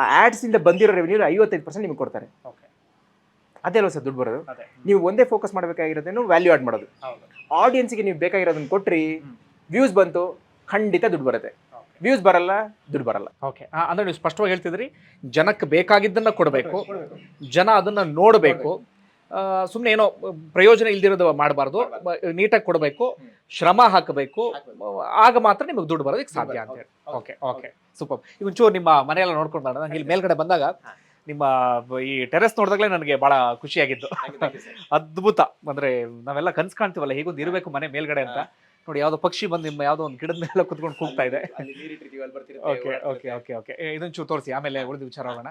ಆ ಆ್ಯಡ್ಸಿಂದ ಬಂದಿರೋ ರೆವೆನ್ಯೂ ಐವತ್ತೈದು ಪರ್ಸೆಂಟ್ ನಿಮ್ಗೆ ಕೊಡ್ತಾರೆ. ಓಕೆ ಅದೇ ಅಲ್ವಾ ಸರ್ ದುಡ್ಡು ಬರೋದು? ನೀವು ಒಂದೇ ಫೋಕಸ್ ಮಾಡಬೇಕಾಗಿರೋದೇನು ವ್ಯಾಲ್ಯೂ ಆಡ್ ಮಾಡೋದು. ಆಡಿಯನ್ಸ್ಗೆ ನೀವು ಬೇಕಾಗಿರೋದನ್ನ ಕೊಟ್ರಿ ವ್ಯೂಸ್ ಬಂತು ಖಂಡಿತ ದುಡ್ಡು ಬರುತ್ತೆ. ವ್ಯೂಸ್ ಬರಲ್ಲ ದುಡ್ಡು ಬರಲ್ಲ. ಓಕೆ. ಅಂದ್ರೆ ನೀವು ಸ್ಪಷ್ಟವಾಗಿ ಹೇಳ್ತಿದ್ರಿ ಜನಕ್ಕೆ ಬೇಕಾಗಿದ್ದನ್ನ ಕೊಡಬೇಕು ಜನ ಅದನ್ನ ನೋಡಬೇಕು ಸುಮ್ಮನೆ ಏನೋ ಪ್ರಯೋಜನ ಇಲ್ದಿರೋದು ಮಾಡಬಾರ್ದು ನೀಟಾಗಿ ಕೊಡಬೇಕು ಶ್ರಮ ಹಾಕಬೇಕು ಆಗ ಮಾತ್ರ ನಿಮಗೆ ದುಡ್ಡು ಬರೋದಕ್ಕೆ ಸಾಧ್ಯ ಅಂತ ಹೇಳಿ. Okay okay. ಸೂಪರ್. ಈಗ ಒಂಚೂರು ನಿಮ್ಮ ಮನೆಯೆಲ್ಲ ನೋಡ್ಕೊಂಡು ಇಲ್ಲಿ ಮೇಲ್ಗಡೆ ಬಂದಾಗ. ನಿಮ್ಮ ಈ ಟೆರೆಸ್ ನೋಡಿದಾಗಲೇ ನನಗೆ ಬಹಳ ಖುಷಿಯಾಗಿತ್ತು <laughs> ಅದ್ಭುತ. ಅಂದ್ರೆ ನಾವೆಲ್ಲ ಕನ್ಸ್ ಕಾಣ್ತೀವಲ್ಲ ಹೀಗೊಂದು ಇರಬೇಕು ಮನೆ ಮೇಲ್ಗಡೆ ಅಂತ. ನೋಡಿ ಯಾವ್ದೋ ಪಕ್ಷಿ ಬಂದು ನಿಮ್ಮ ಯಾವ್ದೋ ಒಂದು ಗಿಡದ ಮೇಲೆ ಕುತ್ಕೊಂಡು ಕೂಗ್ತಾ ಇದೆ. ಓಕೆ ಓಕೆ ಓಕೆ ಓಕೆ ಇದೊಂಚೂರು ತೋರಿಸಿ ಆಮೇಲೆ ಉಳಿದ ವಿಚಾರ ಹೋಗೋಣ.